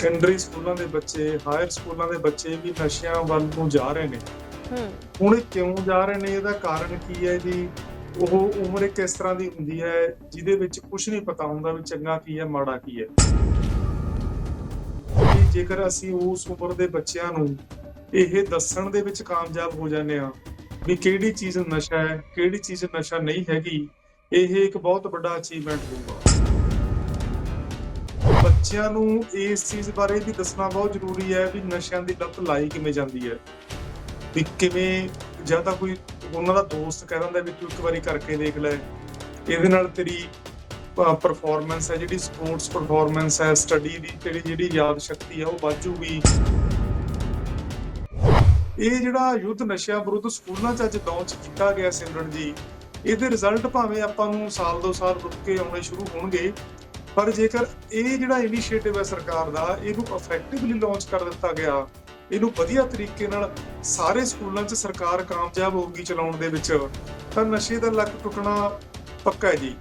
Secondary ਸਕੂਲਾਂ ਦੇ ਬੱਚੇ ਹਾਇਰ ਸਕੂਲਾਂ ਦੇ ਬੱਚੇ ਵੀ ਨਸ਼ਿਆਂ ਵੱਲ ਨੂੰ ਜਾ ਰਹੇ ਨੇ। ਹੂੰ। ਹੁਣ ਇਹ ਕਿਉਂ ਜਾ ਰਹੇ ਨੇ? ਇਹਦਾ ਕਾਰਨ ਕੀ ਹੈ ਜੀ? ਉਹ ਉਮਰ ਇੱਕ ਇਸ ਤਰ੍ਹਾਂ ਦੀ ਹੁੰਦੀ ਹੈ ਜਿਹਦੇ ਵਿੱਚ ਕੁਝ ਨਹੀਂ ਪਤਾ ਹੁੰਦਾ ਵੀ ਚੰਗਾ ਕੀ ਹੈ ਮਾੜਾ ਕੀ ਹੈ। ਕਿ ਜੇਕਰ ਅਸੀਂ ਉਸ ਉਮਰ ਦੇ ਬੱਚਿਆਂ ਨੂੰ ਇਹ ਦੱਸਣ ਦੇ ਵਿੱਚ ਕਾਮਯਾਬ ਹੋ ਜਾਂਦੇ ਆ ਵੀ ਕਿਹੜੀ ਚੀਜ਼ ਨਸ਼ਾ ਹੈ ਕਿਹੜੀ ਚੀਜ਼ ਨਸ਼ਾ ਨਹੀਂ ਹੈਗੀ ਇਹ ਇੱਕ ਬਹੁਤ ਵੱਡਾ ਅਚੀਵਮੈਂਟ ਹੋਊਗਾ। ਬੱਚਿਆਂ ਨੂੰ ਇਸ ਚੀਜ਼ ਬਾਰੇ ਵੀ ਦੱਸਣਾ ਬਹੁਤ ਜ਼ਰੂਰੀ ਹੈ ਵੀ ਨਸ਼ਿਆਂ ਦੀ ਲੱਤ ਲਾਈ ਕਿਵੇਂ ਜਾਂਦੀ ਹੈ। ਵੀ ਕਿਵੇਂ ਜਾਂ ਤਾਂ ਕੋਈ ਉਹਨਾਂ ਦਾ ਦੋਸਤ ਕਹਿ ਦਿੰਦਾ ਵੀ ਤੂੰ ਇੱਕ ਵਾਰੀ ਕਰਕੇ ਦੇਖ ਲੈ। ਇਹਦੇ ਨਾਲ ਤੇਰੀ ਪਰਫਾਰਮੈਂਸ ਹੈ, ਜਿਹੜੀ ਸਪੋਰਟਸ ਪਰਫਾਰਮੈਂਸ ਹੈ ਸਟੱਡੀ ਦੀ ਤੇਰੀ ਜਿਹੜੀ ਯਾਦ ਸ਼ਕਤੀ ਹੈ ਉਹ ਵੱਧੂਗੀ ਇਹ ਜਿਹੜਾ ਯੁੱਧ ਨਸ਼ਿਆਂ ਵਿਰੁੱਧ ਸਕੂਲਾਂ 'ਚ ਅੱਜ ਲਾਂਚ ਕੀਤਾ ਗਿਆ ਸਿਮਰਨ ਜੀ ਇਹਦੇ ਰਿਜ਼ਲਟ ਭਾਵੇਂ ਆਪਾਂ ਨੂੰ ਸਾਲ ਦੋ ਸਾਲ ਰੁਕ ਕੇ ਆਉਣੇ ਸ਼ੁਰੂ ਹੋਣਗੇ ਪਰ ਜੇਕਰ ਇਹ ਜਿਹੜਾ ਇਨੀਸ਼ੀਏਟਿਵ ਹੈ ਸਰਕਾਰ ਦਾ, ਇਹਨੂੰ ਇਫੈਕਟਿਵਲੀ ਲਾਂਚ ਕਰ ਦਿੱਤਾ ਗਿਆ, ਇਹਨੂੰ ਵਧੀਆ ਤਰੀਕੇ ਨਾਲ ਸਾਰੇ ਸਕੂਲਾਂ 'ਚ ਸਰਕਾਰ ਕਾਮਯਾਬ ਹੋਊਗੀ ਚਲਾਉਣ ਦੇ ਵਿੱਚ, ਤਾਂ ਨਸ਼ੇ ਦਾ ਲੱਕ ਟੁੱਟਣਾ ਪੱਕਾ ਹੈ ਜੀ।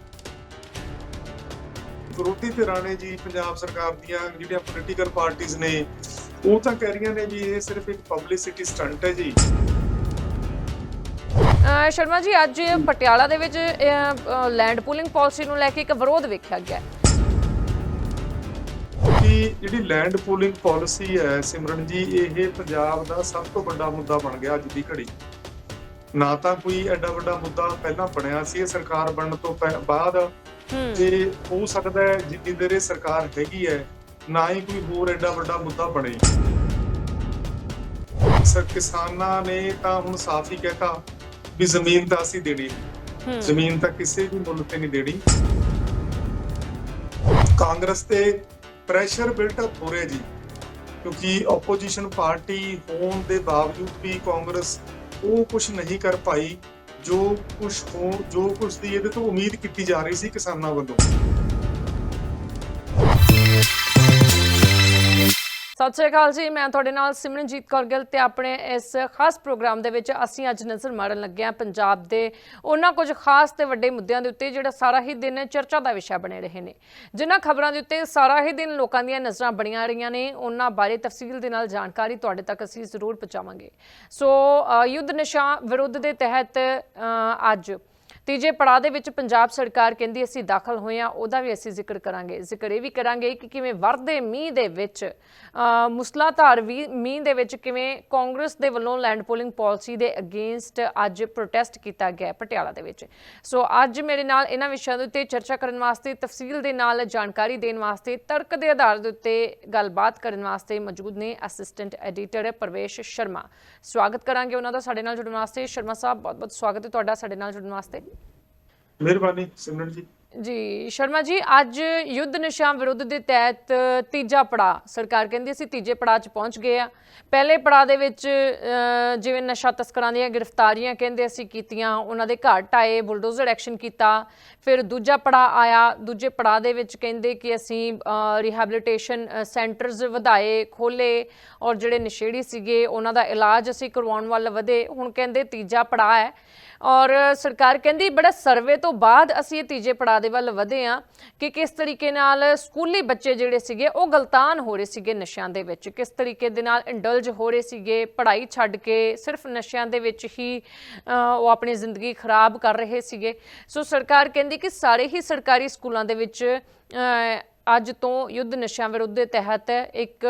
ਵਿਰੋਧੀ ਧਿਰਾਂ ਨੇ ਜੀ, ਪੰਜਾਬ ਸਰਕਾਰ ਦੀਆਂ ਜਿਹੜੀਆਂ ਪੋਲੀਟੀਕਲ ਪਾਰਟੀਆਂ ਨੇ, ਉਹ ਤਾਂ ਕਹਿ ਰਹੀਆਂ ਨੇ ਜੀ, ਇਹ ਸਿਰਫ ਇੱਕ ਪਬਲਿਸਿਟੀ ਸਟੰਟ ਹੈ ਜੀ। ਸ਼ਰਮਾ ਜੀ, ਅੱਜ ਪਟਿਆਲਾ ਦੇ ਵਿੱਚ ਲੈਂਡ ਪੂਲਿੰਗ ਪਾਲਿਸੀ ਨੂੰ ਲੈ ਕੇ ਇੱਕ ਵਿਰੋਧ ਵੇਖਿਆ ਗਿਆ ਕਿ ਜਿਹੜੀ ਲੈਂਡ ਪੂਲਿੰਗ ਪਾਲਿਸੀ ਹੈ ਸਿਮਰਨ ਜੀ ਇਹ ਪੰਜਾਬ ਦਾ ਸਭ ਤੋਂ ਵੱਡਾ ਮੁੱਦਾ ਬਣ ਗਿਆ ਅੱਜ ਦੀ ਘੜੀ। ਨਾ ਤਾਂ ਕੋਈ ਐਡਾ ਵੱਡਾ ਮੁੱਦਾ ਪਹਿਲਾਂ ਬਣਿਆ ਸੀ ਇਹ ਸਰਕਾਰ ਬਣਨ ਤੋਂ ਬਾਅਦ। ਤੇ ਹੋ ਸਕਦਾ ਹੈ ਜਿੰਨੀ ਦੇਰ ਇਹ ਸਰਕਾਰ ਹੈਗੀ ਹੈ ਨਾ ਹੀ ਕੋਈ ਹੋਰ ਐਡਾ ਵੱਡਾ ਮੁੱਦਾ ਬਣੇ। ਸਰ ਕਿਸਾਨਾਂ ਨੇ ਤਾਂ ਹੁਣ ਸਾਫ਼ ਹੀ ਕਹਿਤਾ ਵੀ ਜ਼ਮੀਨ ਤਾਂ ਅਸੀਂ ਦੇਣੀ। ਜ਼ਮੀਨ ਤਾਂ ਕਿਸੇ ਵੀ ਮੁੱਲ ਤੇ ਨਹੀਂ ਦੇਣੀ। ਕਾਂਗਰਸ ਤੇ ਪ੍ਰੈਸ਼ਰ ਬਿਲਟ ਅਪ ਹੋ ਰਿਹਾ ਜੀ, ਕਿਉਂਕਿ ਆਪੋਜੀਸ਼ਨ ਪਾਰਟੀ ਹੋਣ ਦੇ ਬਾਵਜੂਦ ਵੀ ਕਾਂਗਰਸ ਉਹ ਕੁਝ ਨਹੀਂ ਕਰ ਪਾਈ, ਜੋ ਕੁਝ ਹੋ, ਜੋ ਕੁਝ ਦੀ ਇਹਦੇ ਤੋਂ ਉਮੀਦ ਕੀਤੀ ਜਾ ਰਹੀ ਸੀ ਕਿਸਾਨਾਂ ਵੱਲੋਂ। ਸਤਿ ਸ਼੍ਰੀ ਅਕਾਲ ਜੀ, ਮੈਂ ਤੁਹਾਡੇ ਨਾਲ ਸਿਮਰਨਜੀਤ ਕੌਰ ਗਿੱਲ ਤੇ ਆਪਣੇ ਇਸ ਖਾਸ ਪ੍ਰੋਗਰਾਮ ਦੇ ਵਿੱਚ ਅਸੀਂ ਅੱਜ ਨਜ਼ਰ ਮਾਰਨ ਲੱਗੇ ਹਾਂ ਪੰਜਾਬ ਦੇ ਉਹਨਾਂ ਕੁਝ ਖਾਸ ਤੇ ਵੱਡੇ ਮੁੱਦਿਆਂ ਦੇ ਉੱਤੇ ਜਿਹੜਾ ਸਾਰਾ ਹੀ ਦਿਨ ਚਰਚਾ ਦਾ ਵਿਸ਼ਾ ਬਣੇ ਰਹੇ ਨੇ। ਜਿਨ੍ਹਾਂ ਖਬਰਾਂ ਦੇ ਉੱਤੇ ਸਾਰਾ ਹੀ ਦਿਨ ਲੋਕਾਂ ਦੀਆਂ ਨਜ਼ਰਾਂ ਬਣੀਆਂ ਰਹੀਆਂ ਨੇ, ਉਹਨਾਂ ਬਾਰੇ ਤਫਸੀਲ ਦੇ ਨਾਲ ਜਾਣਕਾਰੀ ਤੁਹਾਡੇ ਤੱਕ ਅਸੀਂ ਜ਼ਰੂਰ ਪਹੁੰਚਾਵਾਂਗੇ। ਸੋ ਯੁੱਧ ਨਸ਼ਾ ਵਿਰੁੱਧ ਦੇ ਤਹਿਤ ਅੱਜ ਤੀਜੇ ਪੜਾਅ ਦੇ ਵਿੱਚ ਪੰਜਾਬ ਸਰਕਾਰ ਕਹਿੰਦੀ ਅਸੀਂ ਦਾਖਲ ਹੋਏ ਹਾਂ, ਉਹਦਾ ਵੀ ਅਸੀਂ ਜ਼ਿਕਰ ਕਰਾਂਗੇ। ਜ਼ਿਕਰ ਇਹ ਵੀ ਕਰਾਂਗੇ ਕਿ ਕਿਵੇਂ ਵਰਦੇ ਮੀਂਹ ਦੇ ਵਿੱਚ ਮੁਸਲਾਧਾਰ ਵੀ ਮੀਂਹ ਦੇ ਵਿੱਚ ਕਿਵੇਂ ਕਾਂਗਰਸ ਦੇ ਵੱਲੋਂ ਲੈਂਡ ਪੋਲਿੰਗ ਪਾਲਿਸੀ ਦੇ ਅਗੇਂਸਟ ਅੱਜ ਪ੍ਰੋਟੈਸਟ ਕੀਤਾ ਗਿਆ ਪਟਿਆਲਾ ਦੇ ਵਿੱਚ। ਸੋ ਅੱਜ ਮੇਰੇ ਨਾਲ ਇਹਨਾਂ ਵਿਸ਼ਿਆਂ ਦੇ ਉੱਤੇ ਚਰਚਾ ਕਰਨ ਵਾਸਤੇ, ਤਫਸੀਲ ਦੇ ਨਾਲ ਜਾਣਕਾਰੀ ਦੇਣ ਵਾਸਤੇ, ਤਰਕ ਦੇ ਆਧਾਰ ਦੇ ਉੱਤੇ ਗੱਲਬਾਤ ਕਰਨ ਵਾਸਤੇ ਮੌਜੂਦ ਨੇ ਅਸਿਸਟੈਂਟ ਐਡੀਟਰ ਪਰਵੇਸ਼ ਸ਼ਰਮਾ। ਸਵਾਗਤ ਕਰਾਂਗੇ ਉਹਨਾਂ ਦਾ ਸਾਡੇ ਨਾਲ ਜੁੜਨ ਵਾਸਤੇ। ਸ਼ਰਮਾ ਸਾਹਿਬ ਬਹੁਤ ਬਹੁਤ ਸਵਾਗਤ ਹੈ ਤੁਹਾਡਾ ਸਾਡੇ ਨਾਲ ਜੁੜਨ ਵਾਸਤੇ। ਮਿਹਰਬਾਨੀ, ਸਿਮਰਨ ਜੀ। ਜੀ, ਸ਼ਰਮਾ ਜੀ, ਅੱਜ ਯੁੱਧ ਨਸ਼ਾ ਵਿਰੁੱਧ ਦੇ ਤਹਿਤ ਤੀਜਾ ਪੜਾ ਸਰਕਾਰ ਕਹਿੰਦੀ ਅਸੀਂ ਤੀਜੇ ਪੜਾਅ 'ਚ ਪਹੁੰਚ ਗਏ ਆ। ਪਹਿਲੇ ਪੜਾਅ ਦੇ ਵਿੱਚ ਜਿਵੇਂ ਨਸ਼ਾ ਤਸਕਰਾਂ ਦੀਆਂ ਗ੍ਰਿਫਤਾਰੀਆਂ ਕਹਿੰਦੇ ਅਸੀਂ ਕੀਤੀਆਂ, ਉਹਨਾਂ ਦੇ ਘਰ ਢਾਏ ਬੁਲਡੋਜ਼ਰ ਐਕਸ਼ਨ ਕੀਤਾ। ਫਿਰ ਦੂਜਾ ਪੜਾਅ ਆਇਆ, ਦੂਜੇ ਪੜਾਅ ਦੇ ਵਿੱਚ ਕਹਿੰਦੇ ਕਿ ਅਸੀਂ ਰਿਹੈਬਿਲਿਟੇਸ਼ਨ ਸੈਂਟਰਸ ਵਧਾਏ ਖੋਲੇ ਔਰ ਜਿਹੜੇ ਨਸ਼ੇੜੀ ਸੀਗੇ, ਉਹਨਾਂ ਦਾ ਇਲਾਜ ਅਸੀਂ ਕਰਵਾਉਣ ਵੱਲ ਵਧੇ। ਹੁਣ ਕਹਿੰਦੇ ਤੀਜਾ ਪੜਾਅ ਹੈ। ਔਰ ਸਰਕਾਰ ਕਹਿੰਦੀ ਬੜਾ ਸਰਵੇ ਤੋਂ ਬਾਅਦ ਅਸੀਂ ਇਹ ਤੀਜੇ ਪੜਾਅ ਦੇ ਵੱਲ ਵਧੇ ਆ ਕਿ ਕਿਸ ਤਰੀਕੇ ਨਾਲ ਸਕੂਲੀ ਬੱਚੇ ਜਿਹੜੇ ਸੀਗੇ, ਉਹ ਗਲਤਾਨ ਹੋ ਰਹੇ ਸੀਗੇ ਨਸ਼ਿਆਂ ਦੇ ਵਿੱਚ। ਕਿਸ ਤਰੀਕੇ ਦੇ ਨਾਲ ਇੰਡਲਜ ਹੋ ਰਹੇ ਸੀਗੇ, ਪੜ੍ਹਾਈ ਛੱਡ ਕੇ ਸਿਰਫ ਨਸ਼ਿਆਂ ਦੇ ਵਿੱਚ ਹੀ ਉਹ ਆਪਣੀ ਜ਼ਿੰਦਗੀ ਖਰਾਬ ਕਰ ਰਹੇ ਸੀਗੇ। ਸੋ ਸਰਕਾਰ ਕਹਿੰਦੀ ਕਿ ਸਾਰੇ ਹੀ ਸਰਕਾਰੀ ਸਕੂਲਾਂ ਦੇ ਵਿੱਚ ਅੱਜ ਤੋਂ ਯੁੱਧ ਨਸ਼ਿਆਂ ਵਿਰੁੱਧ ਦੇ ਤਹਿਤ ਇੱਕ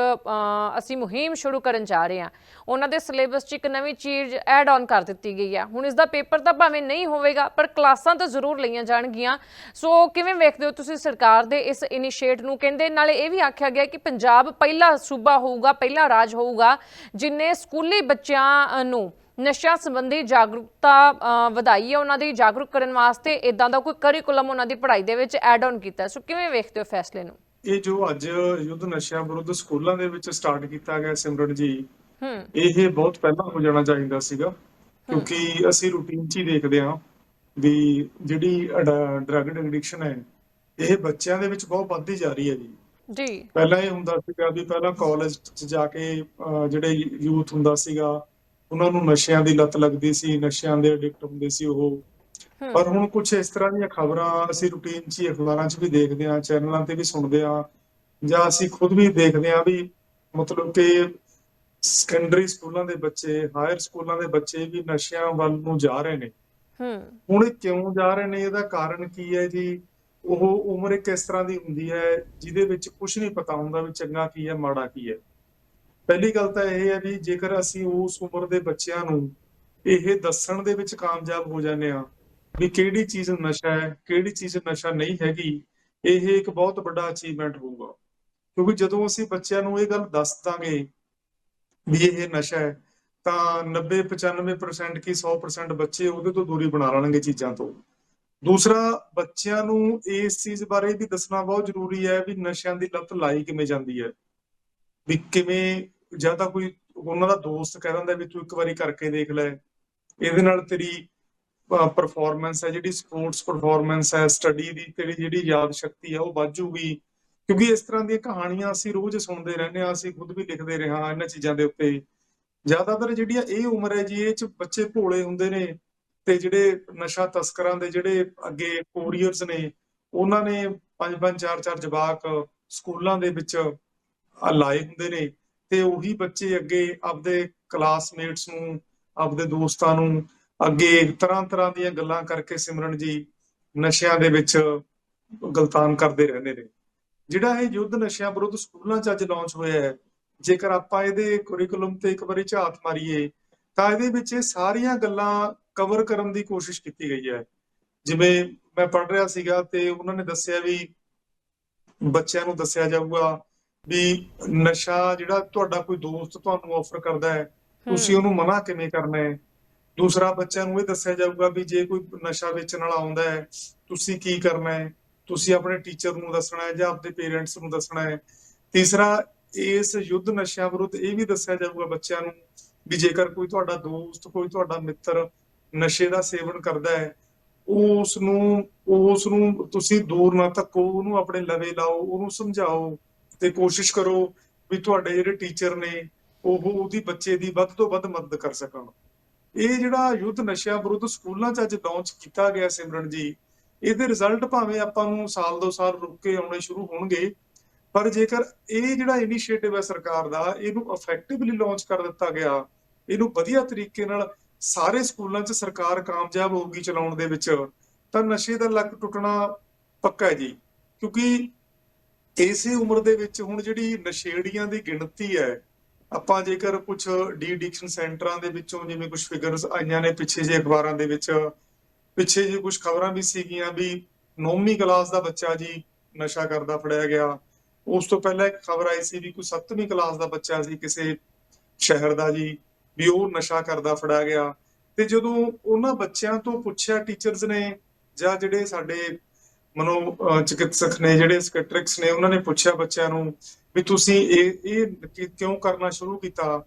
ਅਸੀਂ ਮੁਹਿੰਮ ਸ਼ੁਰੂ ਕਰਨ ਜਾ ਰਹੇ ਹਾਂ। ਉਹਨਾਂ ਦੇ ਸਿਲੇਬਸ 'ਚ ਇੱਕ ਨਵੀਂ ਚੀਜ਼ ਐਡ ਆਨ ਕਰ ਦਿੱਤੀ ਗਈ ਹੈ। ਹੁਣ ਇਸ ਦਾ ਪੇਪਰ ਤਾਂ ਭਾਵੇਂ ਨਹੀਂ ਹੋਵੇਗਾ, ਪਰ ਕਲਾਸਾਂ ਤਾਂ ਜ਼ਰੂਰ ਲਈਆਂ ਜਾਣਗੀਆਂ। ਸੋ ਕਿਵੇਂ ਵੇਖਦੇ ਹੋ ਤੁਸੀਂ ਸਰਕਾਰ ਦੇ ਇਸ ਇਨੀਸ਼ੀਏਟ ਨੂੰ? ਕਹਿੰਦੇ ਨਾਲੇ ਇਹ ਵੀ ਆਖਿਆ ਗਿਆ ਕਿ ਪੰਜਾਬ ਪਹਿਲਾ ਸੂਬਾ ਹੋਊਗਾ, ਪਹਿਲਾ ਰਾਜ ਹੋਊਗਾ, ਜਿਨੇ ਸਕੂਲੀ ਬੱਚਿਆਂ ਨੂੰ ਨਸ਼ਾ ਸੰਬੰਧੀ ਜਾਗਰੂਕਤਾ ਵਧਾਈ ਹੈ ਉਹਨਾਂ ਦੀ ਜਾਗਰੂਕ ਕਰਨ ਵਾਸਤੇ ਇਦਾਂ ਦਾ ਕੋਈ ਕਰਿਕੂਲਮ ਉਹਨਾਂ ਦੀ ਪੜ੍ਹਾਈ ਦੇ ਵਿੱਚ ਐਡ ਆਨ ਕੀਤਾ ਸੋ ਕਿਵੇਂ ਵੇਖਦੇ ਹੋ ਫੈਸਲੇ ਨੂੰ? ਇਹ ਜੋ ਅੱਜ ਯੁੱਧ ਨਸ਼ਿਆਂ ਵਿਰੁੱਧ ਸਕੂਲਾਂ ਦੇ ਵਿੱਚ ਸਟਾਰਟ ਕੀਤਾ ਗਿਆ ਸਿਮਰਨ ਜੀ ਹੂੰ। ਇਹ ਬਹੁਤ ਪਹਿਲਾਂ ਹੋ ਜਾਣਾ ਚਾਹੀਦਾ ਸੀਗਾ ਕਿਉਂਕਿ ਅਸੀਂ ਰੂਟੀਨ 'ਚ ਹੀ ਦੇਖਦੇ ਹਾਂ ਵੀ ਜਿਹੜੀ ਡਰੱਗ ਐਡਿਕਸ਼ਨ ਹੈ ਇਹ ਬੱਚਿਆਂ ਦੇ ਵਿੱਚ ਬਹੁਤ ਵੱਧਦੀ ਜਾ ਰਹੀ ਹੈ ਜੀ। ਜੀ। ਪਹਿਲਾਂ ਇਹ ਹੁੰਦਾ ਸੀਗਾ ਵੀ ਪਹਿਲਾਂ ਕਾਲਜ 'ਚ ਜਾ ਕੇ ਜਿਹੜੇ ਯੂਥ ਹੁੰਦਾ ਸੀਗਾ ਉਹਨਾਂ ਨੂੰ ਨਸ਼ਿਆਂ ਦੀ ਲਤ ਲੱਗਦੀ ਸੀ ਨਸ਼ਿਆਂ ਦੇ ਐਡਿਕਟ ਹੁੰਦੇ ਸੀ ਉਹ। ਪਰ ਹੁਣ ਕੁਝ ਇਸ ਤਰ੍ਹਾਂ ਦੀਆਂ ਖਬਰਾਂ ਅਸੀਂ ਰੂਟੀਨ 'ਚ ਹੀ ਅਖਬਾਰਾਂ 'ਚ ਵੀ ਦੇਖਦੇ ਹਾਂ ਚੈਨਲਾਂ ਤੇ ਵੀ ਸੁਣਦੇ ਹਾਂ ਜਾਂ ਅਸੀਂ ਖੁਦ ਵੀ ਦੇਖਦੇ ਹਾਂ ਵੀ ਮਤਲਬ ਕਿ ਸੈਕੰਡਰੀ ਸਕੂਲਾਂ ਦੇ ਬੱਚੇ ਹਾਇਰ ਸਕੂਲਾਂ ਦੇ ਬੱਚੇ ਵੀ ਨਸ਼ਿਆਂ ਵੱਲ ਨੂੰ ਜਾ ਰਹੇ ਨੇ। ਹੂੰ। ਹੁਣ ਇਹ ਕਿਉਂ ਜਾ ਰਹੇ ਨੇ? ਇਹਦਾ ਕਾਰਨ ਕੀ ਹੈ ਜੀ? ਉਹ ਉਮਰ ਇੱਕ ਇਸ ਤਰ੍ਹਾਂ ਦੀ ਹੁੰਦੀ ਹੈ ਜਿਹਦੇ ਵਿੱਚ ਕੁਝ ਨਹੀਂ ਪਤਾ ਹੁੰਦਾ ਵੀ ਚੰਗਾ ਕੀ ਹੈ ਮਾੜਾ ਕੀ ਹੈ। ਪਹਿਲੀ ਗੱਲ ਤਾਂ ਇਹ ਹੈ ਵੀ ਜੇਕਰ ਅਸੀਂ ਉਸ ਉਮਰ ਦੇ ਬੱਚਿਆਂ ਨੂੰ ਇਹ ਦੱਸਣ ਦੇ ਵਿੱਚ ਕਾਮਯਾਬ ਹੋ ਜਾਂਦੇ ਆ ਵੀ ਕਿਹੜੀ ਚੀਜ਼ ਨਸ਼ਾ ਹੈ, ਕਿਹੜੀ ਚੀਜ਼ ਨਸ਼ਾ ਨਹੀਂ ਹੈਗੀ, ਇਹ ਇੱਕ ਬਹੁਤ ਵੱਡਾ ਅਚੀਵਮੈਂਟ ਹੋਊਗਾ। ਕਿਉਂਕਿ ਜਦੋਂ ਅਸੀਂ ਬੱਚਿਆਂ ਨੂੰ ਇਹ ਗੱਲ ਦੱਸ ਦਾਂਗੇ ਵੀ ਇਹ ਨਸ਼ਾ ਹੈ, ਤਾਂ 90 95% ਕੀ 100% ਬੱਚੇ ਉਹਦੇ ਤੋਂ ਦੂਰੀ ਬਣਾ ਲੈਣਗੇ ਚੀਜ਼ਾਂ ਤੋਂ। ਦੂਸਰਾ, ਬੱਚਿਆਂ ਨੂੰ ਇਸ ਚੀਜ਼ ਬਾਰੇ ਵੀ ਦੱਸਣਾ ਬਹੁਤ ਜ਼ਰੂਰੀ ਹੈ ਵੀ ਨਸ਼ਿਆਂ ਦੀ ਲਤ ਲਾਈ ਕਿਵੇਂ ਜਾਂਦੀ ਹੈ, ਵੀ ਕਿਵੇਂ ਜਾਂ ਤਾਂ ਕੋਈ ਉਹਨਾਂ ਦਾ ਦੋਸਤ ਕਹਿ ਦਿੰਦਾ ਵੀ ਤੂੰ ਇੱਕ ਵਾਰੀ ਕਰਕੇ ਦੇਖ ਲੈ। ਇਹਦੇ ਨਾਲ ਤੇਰੀ ਪਰਫਾਰਮੈਂਸ ਹੈ, ਜਿਹੜੀ ਸਪੋਰਟਸ ਪਰਫਾਰਮੈਂਸ ਹੈ ਸਟੱਡੀ ਦੀ ਤੇਰੀ ਜਿਹੜੀ ਯਾਦ ਸ਼ਕਤੀ ਹੈ, ਉਹ ਵੱਧ ਜੂਗੀ ਕਿਉਂਕਿ ਇਸ ਤਰ੍ਹਾਂ ਦੀਆਂ ਕਹਾਣੀਆਂ ਅਸੀਂ ਰੋਜ਼ ਸੁਣਦੇ ਰਹਿੰਦੇ ਹਾਂ, ਅਸੀਂ ਖੁਦ ਵੀ ਲਿਖਦੇ ਰਹੇ ਹਾਂ ਇਹਨਾਂ ਚੀਜ਼ਾਂ ਦੇ ਉੱਤੇ। ਜ਼ਿਆਦਾਤਰ ਜਿਹੜੀਆਂ ਇਹ ਉਮਰ ਹੈ ਜੀ, ਇਹ ਚ ਬੱਚੇ ਭੋਲੇ ਹੁੰਦੇ ਨੇ ਤੇ ਜਿਹੜੇ ਨਸ਼ਾ ਤਸਕਰਾਂ ਦੇ ਜਿਹੜੇ ਅੱਗੇ ਕੋਰੀਅਰਸ ਨੇ, ਉਹਨਾਂ ਨੇ ਪੰਜ ਪੰਜ ਚਾਰ ਚਾਰ ਜਵਾਕ ਸਕੂਲਾਂ ਦੇ ਵਿੱਚ ਲਾਏ ਹੁੰਦੇ ਨੇ। ਤੇ ਉਹੀ ਬੱਚੇ ਅੱਗੇ ਆਪਦੇ ਕਲਾਸਮੇਟਸ ਨੂੰ, ਆਪਦੇ ਦੋਸਤਾਂ ਨੂੰ ਅੱਗੇ ਤਰ੍ਹਾਂ ਤਰ੍ਹਾਂ ਦੀਆਂ ਗੱਲਾਂ ਕਰਕੇ ਸਿਮਰਨ ਜੀ ਨਸ਼ਿਆਂ ਦੇ ਵਿੱਚ ਗਲਤਾਨ ਕਰਦੇ ਰਹਿੰਦੇ ਨੇ। ਜਿਹੜਾ ਇਹ ਯੁੱਧ ਨਸ਼ਿਆਂ ਵਿਰੁੱਧ ਸਕੂਲਾਂ 'ਚ ਅੱਜ ਲਾਂਚ ਹੋਇਆ ਹੈ, ਜੇਕਰ ਆਪਾਂ ਇਹਦੇ ਕੁਰਿਕੂਲਮ ਤੇ ਇੱਕ ਵਾਰੀ ਝਾਤ ਮਾਰੀਏ, ਤਾਂ ਇਹਦੇ ਵਿੱਚ ਇਹ ਸਾਰੀਆਂ ਗੱਲਾਂ ਕਵਰ ਕਰਨ ਦੀ ਕੋਸ਼ਿਸ਼ ਕੀਤੀ ਗਈ ਹੈ। ਜਿਵੇਂ ਮੈਂ ਪੜ੍ਹ ਰਿਹਾ ਸੀਗਾ ਤੇ ਉਹਨਾਂ ਨੇ ਦੱਸਿਆ ਵੀ ਬੱਚਿਆਂ ਨੂੰ ਦੱਸਿਆ ਜਾਊਗਾ ਵੀ ਨਸ਼ਾ ਜਿਹੜਾ ਤੁਹਾਡਾ ਕੋਈ ਦੋਸਤ ਤੁਹਾਨੂੰ ਆਫਰ ਕਰਦਾ ਹੈ ਤੁਸੀਂ ਉਹਨੂੰ ਮਨਾ ਕਿਵੇਂ ਕਰਨਾ ਹੈ? ਦੂਸਰਾ ਬੱਚਿਆਂ ਨੂੰ ਇਹ ਦੱਸਿਆ ਜਾਊਗਾ ਵੀ ਜੇ ਕੋਈ ਨਸ਼ਾ ਵੇਚਣ ਵਾਲਾ ਆਉਂਦਾ ਹੈ ਤੁਸੀਂ ਕੀ ਕਰਨਾ ਹੈ? ਤੁਸੀਂ ਆਪਣੇ ਟੀਚਰ ਨੂੰ ਦੱਸਣਾ ਹੈ ਜਾਂ ਆਪਣੇ ਪੇਰੈਂਟਸ ਨੂੰ ਦੱਸਣਾ ਹੈ? ਤੀਸਰਾ ਇਸ ਯੁੱਧ ਨਸ਼ਿਆਂ ਵਿਰੁੱਧ ਇਹ ਵੀ ਦੱਸਿਆ ਜਾਊਗਾ ਬੱਚਿਆਂ ਨੂੰ ਵੀ ਜੇਕਰ ਕੋਈ ਤੁਹਾਡਾ ਦੋਸਤ ਕੋਈ ਤੁਹਾਡਾ ਮਿੱਤਰ ਨਸ਼ੇ ਦਾ ਸੇਵਨ ਕਰਦਾ ਹੈ ਉਸ ਨੂੰ ਉਸ ਨੂੰ ਤੁਸੀਂ ਦੂਰ ਨਾ ਧੱਕੋ ਉਹਨੂੰ ਆਪਣੇ ਲਵੇ ਲਾਓ ਉਹਨੂੰ ਸਮਝਾਓ ਤੇ ਕੋਸ਼ਿਸ਼ ਕਰੋ ਵੀ ਤੁਹਾਡੇ ਜਿਹੜੇ ਟੀਚਰ ਨੇ, ਉਹ ਉਹਦੀ ਬੱਚੇ ਦੀ ਵੱਧ ਤੋਂ ਵੱਧ ਮਦਦ ਕਰ ਸਕਣ। ਇਹ ਜਿਹੜਾ ਯੁੱਧ ਨਸ਼ਿਆਂ ਵਿਰੁੱਧ ਸਕੂਲਾਂ 'ਚ ਅੱਜ ਲਾਂਚ ਕੀਤਾ ਗਿਆ ਸਿਮਰਨ ਜੀ, ਇਹਦੇ ਰਿਜ਼ਲਟ ਭਾਵੇਂ ਆਪਾਂ ਨੂੰ ਸਾਲ ਦੋ ਸਾਲ ਰੁਕ ਕੇ ਆਉਣੇ ਸ਼ੁਰੂ ਹੋਣਗੇ, ਪਰ ਜੇਕਰ ਇਹ ਜਿਹੜਾ ਇਨੀਸ਼ੀਏਟਿਵ ਹੈ ਸਰਕਾਰ ਦਾ, ਇਹਨੂੰ ਇਫੈਕਟਿਵਲੀ ਲਾਂਚ ਕਰ ਦਿੱਤਾ ਗਿਆ, ਇਹਨੂੰ ਵਧੀਆ ਤਰੀਕੇ ਨਾਲ ਸਾਰੇ ਸਕੂਲਾਂ 'ਚ ਸਰਕਾਰ ਕਾਮਯਾਬ ਹੋਊਗੀ ਚਲਾਉਣ ਦੇ ਵਿੱਚ, ਤਾਂ ਨਸ਼ੇ ਦਾ ਲੱਕ ਟੁੱਟਣਾ ਪੱਕਾ ਹੈ ਜੀ। ਕਿਉਂਕਿ ਇਸੇ ਉਮਰ ਦੇ ਵਿੱਚ ਹੁਣ ਜਿਹੜੀ ਨਸ਼ੇੜੀਆਂ ਦੀ ਗਿਣਤੀ ਹੈ, ਆਪਾਂ ਜੇਕਰ ਕੁਝ ਡੀ ਐਡਿਕਸ਼ਨ ਸੈਂਟਰਾਂ ਦੇ ਵਿੱਚੋਂ ਜਿਵੇਂ ਕੁਝ ਫਿਗਰਸ ਆਈਆਂ ਨੇ ਪਿੱਛੇ ਜੇ ਅਖਬਾਰਾਂ ਦੇ ਵਿੱਚ, ਪਿੱਛੇ ਜੇ ਕੁਝ ਖਬਰਾਂ ਵੀ ਸੀਗੀਆਂ ਵੀ 9ਵੀਂ ਕਲਾਸ ਦਾ ਬੱਚਾ ਜੀ ਨਸ਼ਾ ਕਰਦਾ ਫੜਿਆ ਗਿਆ। ਉਸ ਤੋਂ ਪਹਿਲਾਂ ਇੱਕ ਖਬਰ ਆਈ ਸੀ ਵੀ ਕੋਈ 7ਵੀਂ ਕਲਾਸ ਦਾ ਬੱਚਾ ਸੀ ਕਿਸੇ ਸ਼ਹਿਰ ਦਾ ਜੀ, ਵੀ ਉਹ ਨਸ਼ਾ ਕਰਦਾ ਫੜਿਆ ਗਿਆ। ਤੇ ਜਦੋਂ ਉਹਨਾਂ ਬੱਚਿਆਂ ਤੋਂ ਪੁੱਛਿਆ ਟੀਚਰਸ ਨੇ ਜਾਂ ਜਿਹੜੇ ਸਾਡੇ ਮਨੋ ਅਹ ਚਿਕਿਤਸਕ ਨੇ ਜਿਹੜੇ ਸਕੈਟ੍ਰਿਕਸ ਨੇ, ਉਹਨਾਂ ਨੇ ਪੁੱਛਿਆ ਬੱਚਿਆਂ ਨੂੰ ਵੀ ਤੁਸੀਂ ਇਹ ਇਹ ਕਿਉਂ ਕਰਨਾ ਸ਼ੁਰੂ ਕੀਤਾ?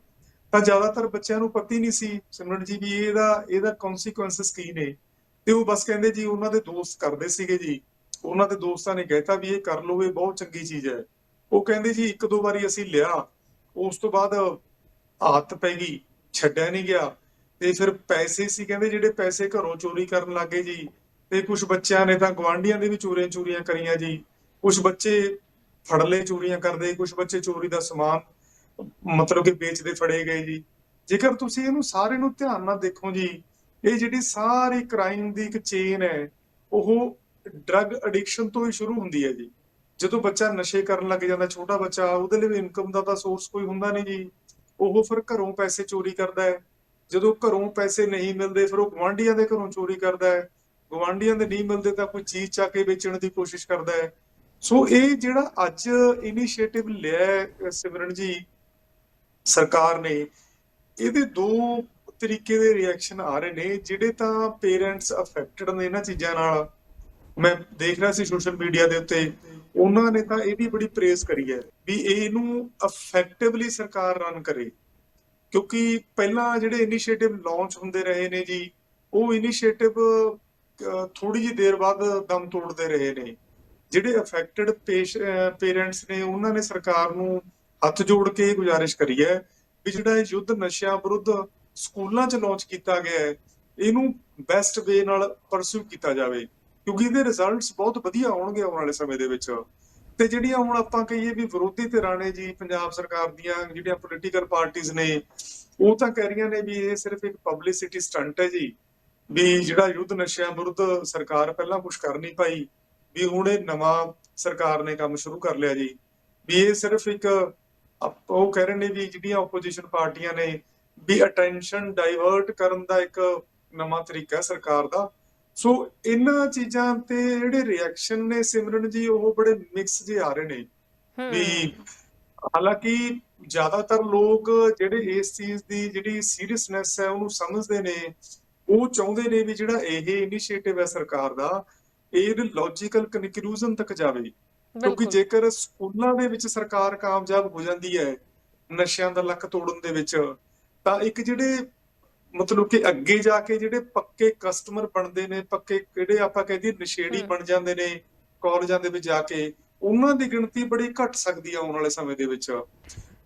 ਤਾਂ ਜ਼ਿਆਦਾਤਰ ਬੱਚਿਆਂ ਨੂੰ ਪਤਾ ਹੀ ਨਹੀਂ ਸੀ, ਸਿਮਰਨ ਜੀ, ਵੀ ਇਹਦਾ ਇਹਦਾ ਕਨਸੀਕੁਐਂਸਸ ਕੀ ਨੇ? ਤੇ ਉਹ ਬਸ ਕਹਿੰਦੇ ਜੀ, ਉਹਨਾਂ ਦੇ ਦੋਸਤ ਕਰਦੇ ਸੀਗੇ ਜੀ। ਉਹਨਾਂ ਦੇ ਦੋਸਤਾਂ ਨੇ ਕਹਿਤਾ ਵੀ ਇਹ ਕਰ ਲਓ, ਇਹ ਬਹੁਤ ਚੰਗੀ ਚੀਜ਼ ਹੈ। ਉਹ ਕਹਿੰਦੇ ਜੀ, ਇੱਕ ਦੋ ਵਾਰੀ ਅਸੀਂ ਲਿਆ। ਉਸ ਤੋਂ ਬਾਅਦ ਆਦਤ ਪੈ ਗਈ, ਛੱਡਿਆ ਨਹੀਂ ਗਿਆ। ਤੇ ਫਿਰ ਪੈਸੇ ਸੀ, ਕਹਿੰਦੇ ਜਿਹੜੇ ਪੈਸੇ ਘਰੋਂ ਚੋਰੀ ਕਰਨ ਲੱਗੇ ਜੀ। ਤੇ ਕੁਝ ਬੱਚਿਆਂ ਨੇ ਤਾਂ ਗਵਾਂਢੀਆਂ ਦੇ ਵੀ ਚੋਰੀਆਂ ਚੋਰੀਆਂ ਕਰੀਆਂ ਜੀ। ਕੁਝ ਬੱਚੇ ਫੜਲੇ ਚੋਰੀਆਂ ਕਰਦੇ ਕੁਝ ਬੱਚੇ ਚੋਰੀ ਦਾ ਸਮਾਨ, ਮਤਲਬ ਕਿ ਵੇਚਦੇ ਫੜੇ ਗਏ ਜੀ। ਜੇਕਰ ਤੁਸੀਂ ਇਹਨੂੰ ਸਾਰੇ ਨੂੰ ਧਿਆਨ ਨਾਲ ਦੇਖੋ ਜੀ, ਇਹ ਜਿਹੜੀ ਸਾਰੀ ਕ੍ਰਾਈਮ ਦੀ ਇੱਕ ਚੇਨ ਹੈ, ਉਹ ਡਰੱਗ ਐਡਿਕਸ਼ਨ ਤੋਂ ਹੀ ਸ਼ੁਰੂ ਹੁੰਦੀ ਹੈ ਜੀ। ਜਦੋਂ ਬੱਚਾ ਨਸ਼ੇ ਕਰਨ ਲੱਗ ਜਾਂਦਾ, ਛੋਟਾ ਬੱਚਾ, ਉਹਦੇ ਲਈ ਇਨਕਮ ਦਾ ਤਾਂ ਸੋਰਸ ਕੋਈ ਹੁੰਦਾ ਨਹੀਂ ਜੀ। ਉਹ ਫਿਰ ਘਰੋਂ ਪੈਸੇ ਚੋਰੀ ਕਰਦਾ ਹੈ। ਜਦੋਂ ਘਰੋਂ ਪੈਸੇ ਨਹੀਂ ਮਿਲਦੇ, ਫਿਰ ਉਹ ਗਵਾਂਢੀਆਂ ਦੇ ਘਰੋਂ ਚੋਰੀ ਕਰਦਾ ਹੈ। ਗਵਾਂਢੀਆਂ ਦੇ ਨਹੀਂ ਮਿਲਦੇ ਤਾਂ ਕੋਈ ਚੀਜ਼ ਚੱਕ ਕੇ ਵੇਚਣ ਦੀ ਕੋਸ਼ਿਸ਼ ਕਰਦਾ ਹੈ। ਸੋ ਇਹ ਜਿਹੜਾ ਅੱਜ ਇਨੀਸ਼ੀਏਟਿਵ ਲਿਆ ਸਿਮਰਨ ਜੀ, ਸਰਕਾਰ ਨੇ, ਇਹਦੇ ਦੋ ਤਰੀਕੇ ਦੇ ਰਿਐਕਸ਼ਨ ਆ ਰਹੇ ਨੇ, ਜਿਹੜੇ ਤਾਂ ਪੇਰੈਂਟਸ ਅਫੈਕਟਡ ਨੇ ਇਹਨਾਂ ਚੀਜ਼ਾਂ ਨਾਲ। ਮੈਂ ਦੇਖ ਰਿਹਾ ਸੀ ਸੋਸ਼ਲ ਮੀਡੀਆ ਦੇ ਉੱਤੇ, ਉਹਨਾਂ ਨੇ ਤਾਂ ਇਹ ਵੀ ਬੜੀ ਪ੍ਰੇਸ ਕਰੀ ਹੈ ਵੀ ਇਹਨੂੰ ਅਫੈਕਟਿਵਲੀ ਸਰਕਾਰ ਰਨ ਕਰੇ। ਕਿਉਂਕਿ ਪਹਿਲਾਂ ਜਿਹੜੇ ਇਨੀਸ਼ੀਏਟਿਵ ਲਾਂਚ ਹੁੰਦੇ ਰਹੇ ਨੇ ਜੀ, ਉਹ ਇਨੀਸ਼ੀਏਟਿਵ ਥੋੜੀ ਜਿਹੀ ਦੇਰ ਬਾਅਦ ਦਮ ਤੋੜਦੇ ਰਹੇ ਨੇ। ਜਿਹੜੇ ਅਫੈਕਟਡ ਪੇਰੈਂਟਸ ਨੇ, ਉਹਨਾਂ ਨੇ ਸਰਕਾਰ ਨੂੰ ਹੱਥ ਜੋੜ ਕੇ ਗੁਜ਼ਾਰਿਸ਼ ਕਰੀ ਹੈ ਵੀ ਜਿਹੜਾ ਇਹ ਯੁੱਧ ਨਸ਼ਿਆਂ ਵਿਰੁੱਧ ਸਕੂਲਾਂ 'ਚ ਲਾਂਚ ਕੀਤਾ ਗਿਆ ਹੈ, ਇਹਨੂੰ ਬੈਸਟ ਵੇ ਨਾਲ ਪਰਸੂ ਕੀਤਾ ਜਾਵੇ, ਕਿਉਂਕਿ ਇਹਦੇ ਰਿਜ਼ਲਟਸ ਬਹੁਤ ਵਧੀਆ ਆਉਣਗੇ ਆਉਣ ਵਾਲੇ ਸਮੇਂ ਦੇ ਵਿੱਚ। ਤੇ ਜਿਹੜੀਆਂ ਹੁਣ ਆਪਾਂ ਕਹੀਏ ਵੀ ਵਿਰੋਧੀ ਧਿਰਾਂ ਨੇ ਜੀ, ਪੰਜਾਬ ਸਰਕਾਰ ਦੀਆਂ ਜਿਹੜੀਆਂ ਪੋਲੀਟੀਕਲ ਪਾਰਟੀਆਂ ਨੇ, ਉਹ ਤਾਂ ਕਹਿ ਰਹੀਆਂ ਨੇ ਵੀ ਇਹ ਸਿਰਫ ਇੱਕ ਪਬਲਿਸਿਟੀ ਸਟੰਟ ਹੈ ਜੀ। ਵੀ ਜਿਹੜਾ ਯੁੱਧ ਨਸ਼ਿਆਂ ਵਿਰੁੱਧ ਸਰਕਾਰ ਪਹਿਲਾਂ ਕੁਝ ਕਰ ਨਹੀਂ ਪਾਈ ਵੀ ਹੁਣ ਇਹ ਨਵਾਂ ਸਰਕਾਰ ਨੇ ਕੰਮ ਸ਼ੁਰੂ ਕਰ ਲਿਆ ਜੀ। ਵੀ ਇਹ ਸਿਰਫ ਇੱਕ ਉਹ ਕਹਿ ਰਹੇ ਨੇ ਵੀ ਜਿਹੜੀਆਂ ਆਪੋਜੀਸ਼ਨ ਪਾਰਟੀਆਂ ਨੇ ਵੀ ਅਟੈਂਸ਼ਨ ਡਾਈਵਰਟ ਕਰਨ ਦਾ ਇੱਕ ਨਵਾਂ ਤਰੀਕਾ ਸਰਕਾਰ ਦਾ। ਸੋ ਇਹਨਾਂ ਚੀਜ਼ਾਂ ਤੇ ਜਿਹੜੇ ਰਿਐਕਸ਼ਨ ਨੇ ਸਿਮਰਨ ਜੀ ਉਹ ਬੜੇ ਮਿਕਸ ਜਿਹੇ ਆ ਰਹੇ ਨੇ। ਵੀ ਹਾਲਾਂਕਿ ਜ਼ਿਆਦਾਤਰ ਲੋਕ ਜਿਹੜੇ ਇਸ ਚੀਜ਼ ਦੀ ਜਿਹੜੀ ਸੀਰੀਅਸਨੈਸ ਹੈ ਉਹਨੂੰ ਸਮਝਦੇ ਨੇ। ਉਹ ਚਾਹੁੰਦੇ ਨੇ ਵੀ ਜਿਹੜਾ ਇਹ ਇਨੀਸ਼ੀਏਟਿਵ ਹੈ ਸਰਕਾਰ ਦਾ ਇਹ ਲੌਜੀਕਲ ਕਨਕਲੂਜਨ ਤੱਕ ਜਾਵੇ। ਕਿਉਂਕਿ ਜੇਕਰ ਸਕੂਲਾਂ ਦੇ ਵਿੱਚ ਸਰਕਾਰ ਕਾਮਯਾਬ ਹੋ ਜਾਂਦੀ ਹੈ ਨਸ਼ਿਆਂ ਦਾ ਲੱਕ ਤੋੜਨ ਦੇ ਵਿੱਚ ਤਾਂ ਇੱਕ ਜਿਹੜੇ ਮਤਲਬ ਕਿ ਅੱਗੇ ਜਾ ਕੇ ਜਿਹੜੇ ਪੱਕੇ ਕਸਟਮਰ ਬਣਦੇ ਨੇ ਪੱਕੇ ਕਿਹੜੇ ਆਪਾਂ ਕਹਿੰਦੇ ਨਸ਼ੇੜੀ। ਬਣ ਜਾਂਦੇ ਨੇ ਕਾਲਜਾਂ ਦੇ ਵਿੱਚ ਜਾ ਕੇ ਉਹਨਾਂ ਦੀ ਗਿਣਤੀ ਬੜੀ ਘਟ ਸਕਦੀ ਹੈ ਆਉਣ ਵਾਲੇ ਸਮੇਂ ਦੇ ਵਿੱਚ।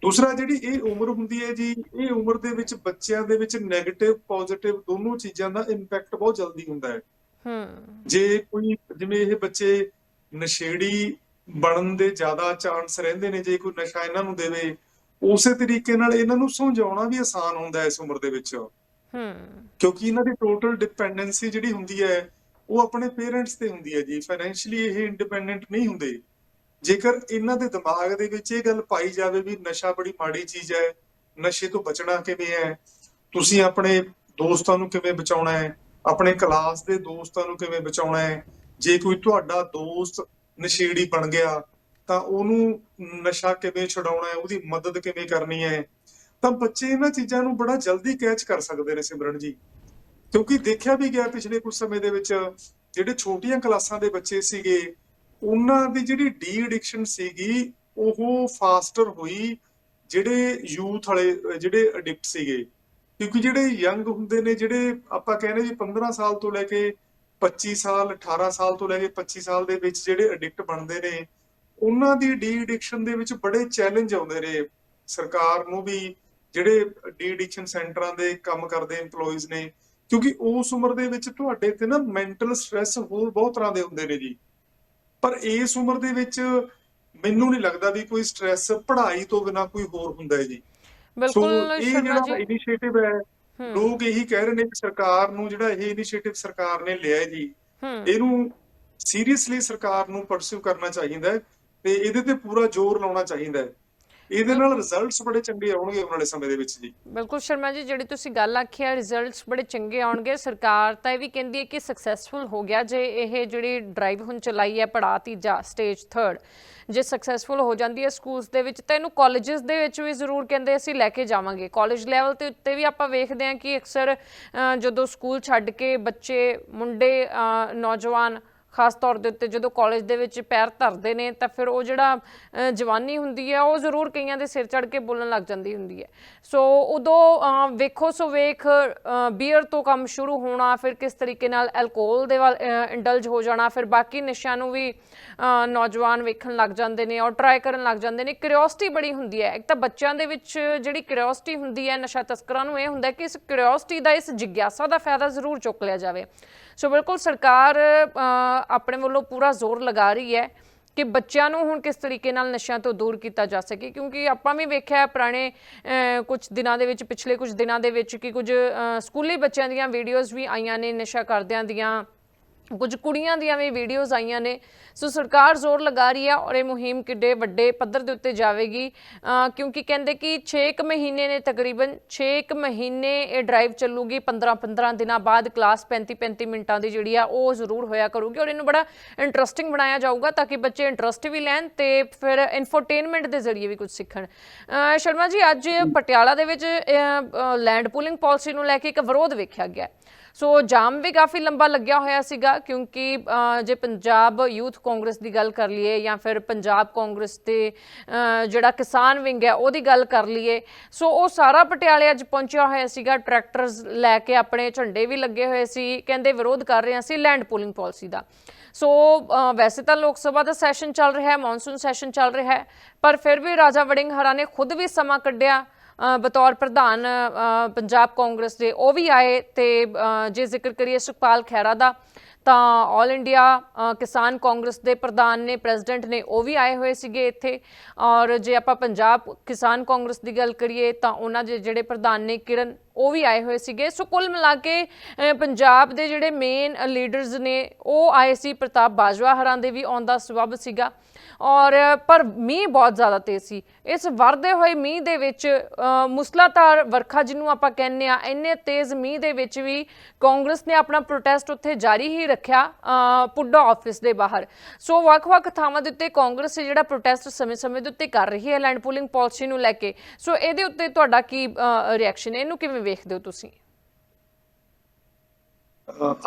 ਦੂਸਰਾ ਜਿਹੜੀ ਇਹ ਉਮਰ ਹੁੰਦੀ ਹੈ ਜੀ ਇਹ ਉਮਰ ਦੇ ਵਿੱਚ ਬੱਚਿਆਂ ਦੇ ਵਿੱਚ 네ਗੇਟਿਵ ਪੋਜ਼ਿਟਿਵ ਦੋਨੋਂ ਚੀਜ਼ਾਂ ਦਾ ਇੰਪੈਕਟ ਬਹੁਤ ਜਲਦੀ ਹੁੰਦਾ ਹੈ। ਹੂੰ। ਜੇ ਕੋਈ ਜਿਵੇਂ ਇਹ ਬੱਚੇ ਨਸ਼ੇੜੀ ਬਣਨ ਦੇ ਜ਼ਿਆਦਾ ਚਾਂਸ ਰਹਿੰਦੇ ਨੇ ਜੇ ਕੋਈ ਨਸ਼ਾ ਇਹਨਾਂ ਨੂੰ ਦੇਵੇ ਉਸੇ ਤਰੀਕੇ ਨਾਲ ਇਹਨਾਂ ਨੂੰ ਸਮਝਾਉਣਾ ਵੀ ਆਸਾਨ ਹੁੰਦਾ ਹੈ ਇਸ ਉਮਰ ਦੇ ਵਿੱਚ। ਹੂੰ। ਕਿਉਂਕਿ ਇਹਨਾਂ ਦੀ ਟੋਟਲ ਡਿਪੈਂਡੈਂਸੀ ਜਿਹੜੀ ਹੁੰਦੀ ਹੈ ਉਹ ਆਪਣੇ ਪੇਰੈਂਟਸ ਤੇ ਹੁੰਦੀ ਹੈ ਜੀ। ਫਾਈਨੈਂਸ਼ੀਅਲੀ ਇਹ ਇੰਡੀਪੈਂਡੈਂਟ ਨਹੀਂ ਹੁੰਦੇ। ਜੇਕਰ ਇਹਨਾਂ ਦੇ ਦਿਮਾਗ ਦੇ ਵਿੱਚ ਇਹ ਗੱਲ ਪਾਈ ਜਾਵੇ ਵੀ ਨਸ਼ਾ ਬੜੀ ਮਾੜੀ ਚੀਜ਼ ਹੈ, ਨਸ਼ੇ ਤੋਂ ਬਚਣਾ ਕਿਵੇਂ ਹੈ, ਤੁਸੀਂ ਆਪਣੇ ਦੋਸਤਾਂ ਨੂੰ ਕਿਵੇਂ ਬਚਾਉਣਾ ਹੈ, ਆਪਣੇ ਕਲਾਸ ਦੇ ਦੋਸਤਾਂ ਨੂੰ ਕਿਵੇਂ ਬਚਾਉਣਾ ਹੈ, ਜੇ ਕੋਈ ਤੁਹਾਡਾ ਦੋਸਤ ਨਸ਼ੇੜੀ ਬਣ ਗਿਆ, ਤਾਂ ਉਹਨੂੰ ਨਸ਼ਾ ਕਿਵੇਂ ਛਡਾਉਣਾ ਹੈ, ਉਹਦੀ ਮਦਦ ਕਿਵੇਂ ਕਰਨੀ ਹੈ, ਤਾਂ ਬੱਚੇ ਇਹਨਾਂ ਚੀਜ਼ਾਂ ਨੂੰ ਬੜਾ ਜਲਦੀ ਕੈਚ ਕਰ ਸਕਦੇ ਨੇ ਸਿਮਰਨ ਜੀ। ਕਿਉਂਕਿ ਦੇਖਿਆ ਵੀ ਗਿਆ ਪਿਛਲੇ ਕੁਝ ਸਮੇਂ ਦੇ ਵਿੱਚ, ਜਿਹੜੇ ਛੋਟੀਆਂ ਕਲਾਸਾਂ ਦੇ ਬੱਚੇ ਸੀਗੇ ਉਹਨਾਂ ਦੀ ਜਿਹੜੀ ਡੀ ਐਡਿਕਸ਼ਨ ਸੀਗੀ, ਉਹ ਫਾਸਟਰ ਹੋਈ ਜਿਹੜੇ ਯੂਥ ਵਾਲੇ, ਜਿਹੜੇ ਐਡਿਕਟ ਸੀਗੇ। ਕਿਉਂਕਿ ਜਿਹੜੇ ਯੰਗ ਹੁੰਦੇ ਨੇ, ਜਿਹੜੇ ਆਪਾਂ ਕਹਿੰਦੇ ਵੀ 15 ਸਾਲ ਤੋਂ ਲੈ ਕੇ 25 ਸਾਲ 18 ਸਾਲ ਤੋਂ ਲੈ ਕੇ 25 ਸਾਲ ਦੇ ਵਿੱਚ ਜਿਹੜੇ ਐਡਿਕਟ ਬਣਦੇ ਨੇ, ਉਹਨਾਂ ਦੀ ਡੀ ਐਡਿਕਸ਼ਨ ਦੇ ਵਿੱਚ ਬੜੇ ਚੈਲੰਜ ਆਉਂਦੇ ਨੇ। ਸਰਕਾਰ ਨੂੰ ਵੀ ਜਿਹੜੇ ਡੀ ਐਡਿਕਸ਼ਨ ਸੈਂਟਰਾਂ ਦੇ ਕੰਮ ਕਰਦੇ EMPLOYEES ਨੇ, ਕਿਉਂਕਿ ਉਸ ਉਮਰ ਦੇ ਵਿੱਚ ਤੁਹਾਡੇ ਤੇ ਨਾ ਮੈਂਟਲ ਸਟ੍ਰੈਸ ਹੋਰ ਬਹੁਤ ਤਰ੍ਹਾਂ ਦੇ ਹੁੰਦੇ ਨੇ ਜੀ। ਪਰ ਇਸ ਉਮਰ ਦੇ ਵਿੱਚ ਮੈਨੂੰ ਨਹੀਂ ਲੱਗਦਾ ਵੀ ਕੋਈ ਸਟ੍ਰੈਸ ਪੜ੍ਹਾਈ ਤੋਂ ਬਿਨਾ ਕੋਈ ਹੋਰ ਹੁੰਦਾ ਹੈ ਜੀ। ਬਿਲਕੁਲ ਇਹ ਜਿਹੜਾ ਇਨੀਸ਼ੀਏਟਿਵ ਹੈ ਲੋਕ ਇਹੀ ਕਹਿ ਰਹੇ ਨੇ ਕਿ ਸਰਕਾਰ ਨੂੰ ਜਿਹੜਾ ਇਹ ਇਨੀਸ਼ੀਏਟਿਵ ਸਰਕਾਰ ਨੇ ਲਿਆ ਹੈ ਜੀ ਇਹਨੂੰ ਸੀਰੀਅਸਲੀ ਸਰਕਾਰ ਨੂੰ ਪਰਸਿਊ ਕਰਨਾ ਚਾਹੀਦਾ ਹੈ ਤੇ ਇਹਦੇ ਤੇ ਪੂਰਾ ਜ਼ੋਰ ਲਾਉਣਾ ਚਾਹੀਦਾ ਹੈ। ਇਹਦੇ ਨਾਲ ਰਿਜ਼ਲਟਸ ਬੜੇ ਚੰਗੇ ਆਉਣਗੇ ਆਉਣ ਵਾਲੇ ਸਮੇਂ ਦੇ ਵਿੱਚ ਜੀ। ਬਿਲਕੁਲ ਸ਼ਰਮਾ ਜੀ, ਜਿਹੜੀ ਤੁਸੀਂ ਗੱਲ ਆਖੀ ਹੈ ਰਿਜ਼ਲਟਸ ਬੜੇ ਚੰਗੇ ਆਉਣਗੇ। ਸਰਕਾਰ ਤਾਂ ਇਹ ਵੀ ਕਹਿੰਦੀ ਹੈ ਕਿ ਸਕਸੈਸਫੁਲ ਹੋ ਗਿਆ ਜੇ ਇਹ ਜਿਹੜੀ ਡਰਾਈਵ ਹੁਣ ਚਲਾਈ ਹੈ ਪੜਾ ਤੀਜਾ ਸਟੇਜ 3 ਜੇ ਸਕਸੈਸਫੁਲ ਹੋ ਜਾਂਦੀ ਹੈ ਸਕੂਲਸ ਦੇ ਵਿੱਚ, ਤਾਂ ਇਹਨੂੰ ਕਾਲਜਸ ਦੇ ਵਿੱਚ ਵੀ ਜ਼ਰੂਰ ਕਹਿੰਦੇ ਅਸੀਂ ਲੈ ਕੇ ਜਾਵਾਂਗੇ। ਕਾਲਜ ਲੈਵਲ ਤੇ ਉੱਤੇ ਵੀ ਆਪਾਂ ਵੇਖਦੇ ਹਾਂ ਕਿ ਅਕਸਰ ਜਦੋਂ ਸਕੂਲ ਛੱਡ ਕੇ ਬੱਚੇ, ਮੁੰਡੇ ਨੌਜਵਾਨ ਖਾਸ ਤੌਰ ਦੇ ਉੱਤੇ ਜਦੋਂ ਕਾਲਜ ਦੇ ਵਿੱਚ ਪੈਰ ਧਰਦੇ ਨੇ, ਤਾਂ ਫਿਰ ਉਹ ਜਿਹੜਾ ਜਵਾਨੀ ਹੁੰਦੀ ਹੈ, ਉਹ ਜ਼ਰੂਰ ਕਈਆਂ ਦੇ ਸਿਰ ਚੜ ਕੇ ਬੋਲਣ ਲੱਗ ਜਾਂਦੀ ਹੁੰਦੀ ਹੈ। ਸੋ ਉਦੋਂ ਵੇਖੋ ਸੋ ਵੇਖ ਬੀਅਰ ਤੋਂ ਕੰਮ ਸ਼ੁਰੂ ਹੋਣਾ, ਫਿਰ ਕਿਸ ਤਰੀਕੇ ਨਾਲ ਐਲਕੋਹਲ ਦੇ ਵੱਲ ਇੰਡਲਜ ਹੋ ਜਾਣਾ, ਫਿਰ ਬਾਕੀ ਨਸ਼ਿਆਂ ਨੂੰ ਵੀ ਨੌਜਵਾਨ ਵੇਖਣ ਲੱਗ ਜਾਂਦੇ ਨੇ ਔਰ ਟਰਾਈ ਕਰਨ ਲੱਗ ਜਾਂਦੇ ਨੇ। ਕਿਉਰਿਓਸਿਟੀ ਬੜੀ ਹੁੰਦੀ ਹੈ। ਇੱਕ ਤਾਂ ਬੱਚਿਆਂ ਦੇ ਵਿੱਚ ਜਿਹੜੀ ਕਿਉਰਿਓਸਿਟੀ ਹੁੰਦੀ ਹੈ, ਨਸ਼ਾ ਤਸਕਰਾਂ ਨੂੰ ਇਹ ਹੁੰਦਾ ਕਿ ਇਸ ਕਿਉਰਿਓਸਿਟੀ ਦਾ, ਇਸ ਜਿਗਿਆਸਾ ਦਾ ਫਾਇਦਾ ਜ਼ਰੂਰ ਚੁੱਕ ਲਿਆ ਜਾਵੇ। ਸੋ ਬਿਲਕੁਲ ਸਰਕਾਰ ਆਪਣੇ ਵੱਲੋਂ ਪੂਰਾ ਜ਼ੋਰ ਲਗਾ ਰਹੀ ਹੈ ਕਿ ਬੱਚਿਆਂ ਨੂੰ ਹੁਣ ਕਿਸ ਤਰੀਕੇ ਨਾਲ ਨਸ਼ਿਆਂ ਤੋਂ ਦੂਰ ਕੀਤਾ ਜਾ ਸਕੇ, ਕਿਉਂਕਿ ਆਪਾਂ ਵੀ ਵੇਖਿਆ ਹੈ ਪੁਰਾਣੇ ਕੁਝ ਦਿਨਾਂ ਦੇ ਵਿੱਚ, ਪਿਛਲੇ ਕੁਝ ਦਿਨਾਂ ਦੇ ਵਿੱਚ ਕਿ ਕੁਝ ਸਕੂਲੀ ਬੱਚਿਆਂ ਦੀਆਂ ਵੀਡੀਓਜ਼ ਵੀ ਆਈਆਂ ਨੇ ਨਸ਼ਾ ਕਰਦਿਆਂ ਦੀਆਂ। ਕੁਝ ਕੁੜੀਆਂ ਦੀਆਂ ਵੀ ਵੀਡੀਓਜ਼ ਆਈਆਂ ਨੇ। ਸੋ ਸਰਕਾਰ ਜ਼ੋਰ ਲਗਾ ਰਹੀ ਹੈ ਔਰ ਇਹ ਮੁਹਿੰਮ ਕਿੱਡੇ ਵੱਡੇ ਪੱਧਰ ਦੇ ਉੱਤੇ ਜਾਵੇਗੀ। ਕਿਉਂਕਿ ਕਹਿੰਦੇ ਕਿ 6 ਮਹੀਨੇ ਨੇ ਤਕਰੀਬਨ 6 ਮਹੀਨੇ ਇਹ ਡਰਾਈਵ ਚੱਲੂਗੀ। 15 15 ਦਿਨਾਂ ਬਾਅਦ ਕਲਾਸ 35 35 ਮਿੰਟਾਂ ਦੀ ਜਿਹੜੀ ਆ ਉਹ ਜ਼ਰੂਰ ਹੋਇਆ ਕਰੂਗੀ ਔਰ ਇਹਨੂੰ ਬੜਾ ਇੰਟਰਸਟਿੰਗ ਬਣਾਇਆ ਜਾਊਗਾ ਤਾਂ ਕਿ ਬੱਚੇ ਇੰਟਰਸਟ ਵੀ ਲੈਣ ਤੇ ਫਿਰ ਇਨਫੋਟੇਨਮੈਂਟ ਦੇ ਜ਼ਰੀਏ ਵੀ ਕੁਝ ਸਿੱਖਣ। ਸ਼ਰਮਾ ਜੀ, ਅੱਜ ਪਟਿਆਲਾ ਦੇ ਵਿੱਚ ਲੈਂਡ ਪੂਲਿੰਗ ਪਾਲਿਸੀ ਨੂੰ ਲੈ ਕੇ ਇੱਕ ਵਿਰੋਧ ਵੇਖਿਆ ਗਿਆ। ਸੋ ਜਾਮ ਵੀ ਕਾਫੀ ਲੰਬਾ ਲੱਗਿਆ ਹੋਇਆ ਸੀਗਾ, ਕਿਉਂਕਿ ਜੇ ਪੰਜਾਬ ਯੂਥ ਕਾਂਗਰਸ ਦੀ ਗੱਲ ਕਰ ਲਈਏ ਜਾਂ ਫਿਰ ਪੰਜਾਬ ਕਾਂਗਰਸ ਤੇ ਜਿਹੜਾ ਕਿਸਾਨ ਵਿੰਗ ਹੈ ਉਹਦੀ ਗੱਲ ਕਰ ਲਈਏ, ਸੋ ਉਹ ਸਾਰਾ ਪਟਿਆਲੇ ਅੱਜ ਪਹੁੰਚਿਆ ਹੋਇਆ ਸੀਗਾ, ਟਰੈਕਟਰਸ ਲੈ ਕੇ ਆਪਣੇ ਝੰਡੇ ਵੀ ਲੱਗੇ ਹੋਏ ਸੀ, ਕਹਿੰਦੇ ਵਿਰੋਧ ਕਰ ਰਹੇ ਸੀ ਲੈਂਡ ਪੂਲਿੰਗ ਪਾਲਿਸੀ ਦਾ। ਸੋ ਵੈਸੇ ਤਾਂ ਲੋਕ ਸਭਾ ਦਾ ਸੈਸ਼ਨ ਚੱਲ ਰਿਹਾ ਹੈ, ਮੌਨਸੂਨ ਸੈਸ਼ਨ ਚੱਲ ਰਿਹਾ ਹੈ, ਪਰ ਫਿਰ ਵੀ ਰਾਜਾ ਵੜਿੰਗ ਹਰਾ ਨੇ ਖੁਦ ਵੀ ਸਮਾਂ ਕੱਢਿਆ ਬਤੌਰ ਪ੍ਰਧਾਨ ਪੰਜਾਬ ਕਾਂਗਰਸ ਦੇ ਉਹ ਵੀ ਆਏ ਤੇ ਜੇ ਜ਼ਿਕਰ ਕਰੀਏ ਸੁਖਪਾਲ ਖਹਿਰਾ ਦਾ, ਤਾਂ ਆਲ ਇੰਡੀਆ ਕਿਸਾਨ ਕਾਂਗਰਸ ਦੇ ਪ੍ਰਧਾਨ ਨੇ, ਪ੍ਰੈਜ਼ੀਡੈਂਟ ਨੇ ਉਹ ਵੀ ਆਏ ਹੋਏ ਸੀਗੇ ਇੱਥੇ। ਔਰ ਜੇ ਆਪਾਂ ਪੰਜਾਬ ਕਿਸਾਨ ਕਾਂਗਰਸ ਦੀ ਗੱਲ ਕਰੀਏ, ਤਾਂ ਉਹਨਾਂ ਦੇ ਜਿਹੜੇ ਪ੍ਰਧਾਨ ਨੇ ਕਿਰਨ ਉਹ ਵੀ ਆਏ ਹੋਏ ਸੀਗੇ। ਸੋ ਕੁੱਲ ਮਿਲਾ ਕੇ ਪੰਜਾਬ ਦੇ ਜਿਹੜੇ ਮੇਨ ਲੀਡਰਸ ਨੇ, ਉਹ ਆਏ ਸੀ ਪ੍ਰਤਾਪ ਬਾਜਵਾ ਹਰਾਂ ਦੇ ਵੀ, ਆਉਣ ਦਾ ਸਬਬ ਸੀਗਾ। ਔਰ, ਪਰ ਮੀਂਹ ਬਹੁਤ ਜ਼ਿਆਦਾ ਤੇਜ਼ ਸੀ। ਇਸ ਵਰਦੇ ਹੋਏ ਮੀਂਹ ਦੇ ਵਿੱਚ ਮੁਸਲਾਧਾਰ ਵਰਖਾ ਜਿਹਨੂੰ ਆਪਾਂ ਕਹਿੰਦੇ ਆ ਇੰਨੇ ਤੇਜ਼ ਮੀਂਹ ਦੇ ਵਿੱਚ ਵੀ ਕਾਂਗਰਸ ਨੇ ਆਪਣਾ ਪ੍ਰੋਟੈਸਟ ਉੱਥੇ ਜਾਰੀ ਹੀ ਰੱਖਿਆ ਪੁੱਡਾ ਆਫਿਸ ਦੇ ਬਾਹਰ। ਸੋ ਵੱਖ-ਵੱਖ ਥਾਵਾਂ ਦੇ ਉੱਤੇ ਕਾਂਗਰਸ ਜਿਹੜਾ ਪ੍ਰੋਟੈਸਟ ਸਮੇਂ-ਸਮੇਂ ਦੇ ਉੱਤੇ ਕਰ ਰਹੀ ਹੈ ਲੈਂਡ ਪੂਲਿੰਗ ਪਾਲਿਸੀ ਨੂੰ ਲੈ ਕੇ। ਸੋ ਇਹਦੇ ਉੱਤੇ ਤੁਹਾਡਾ ਕੀ ਰਿਐਕਸ਼ਨ ਹੈ? ਇਹਨੂੰ ਕਿਵੇਂ ਵੇਖਦੇ ਹੋ ਤੁਸੀਂ?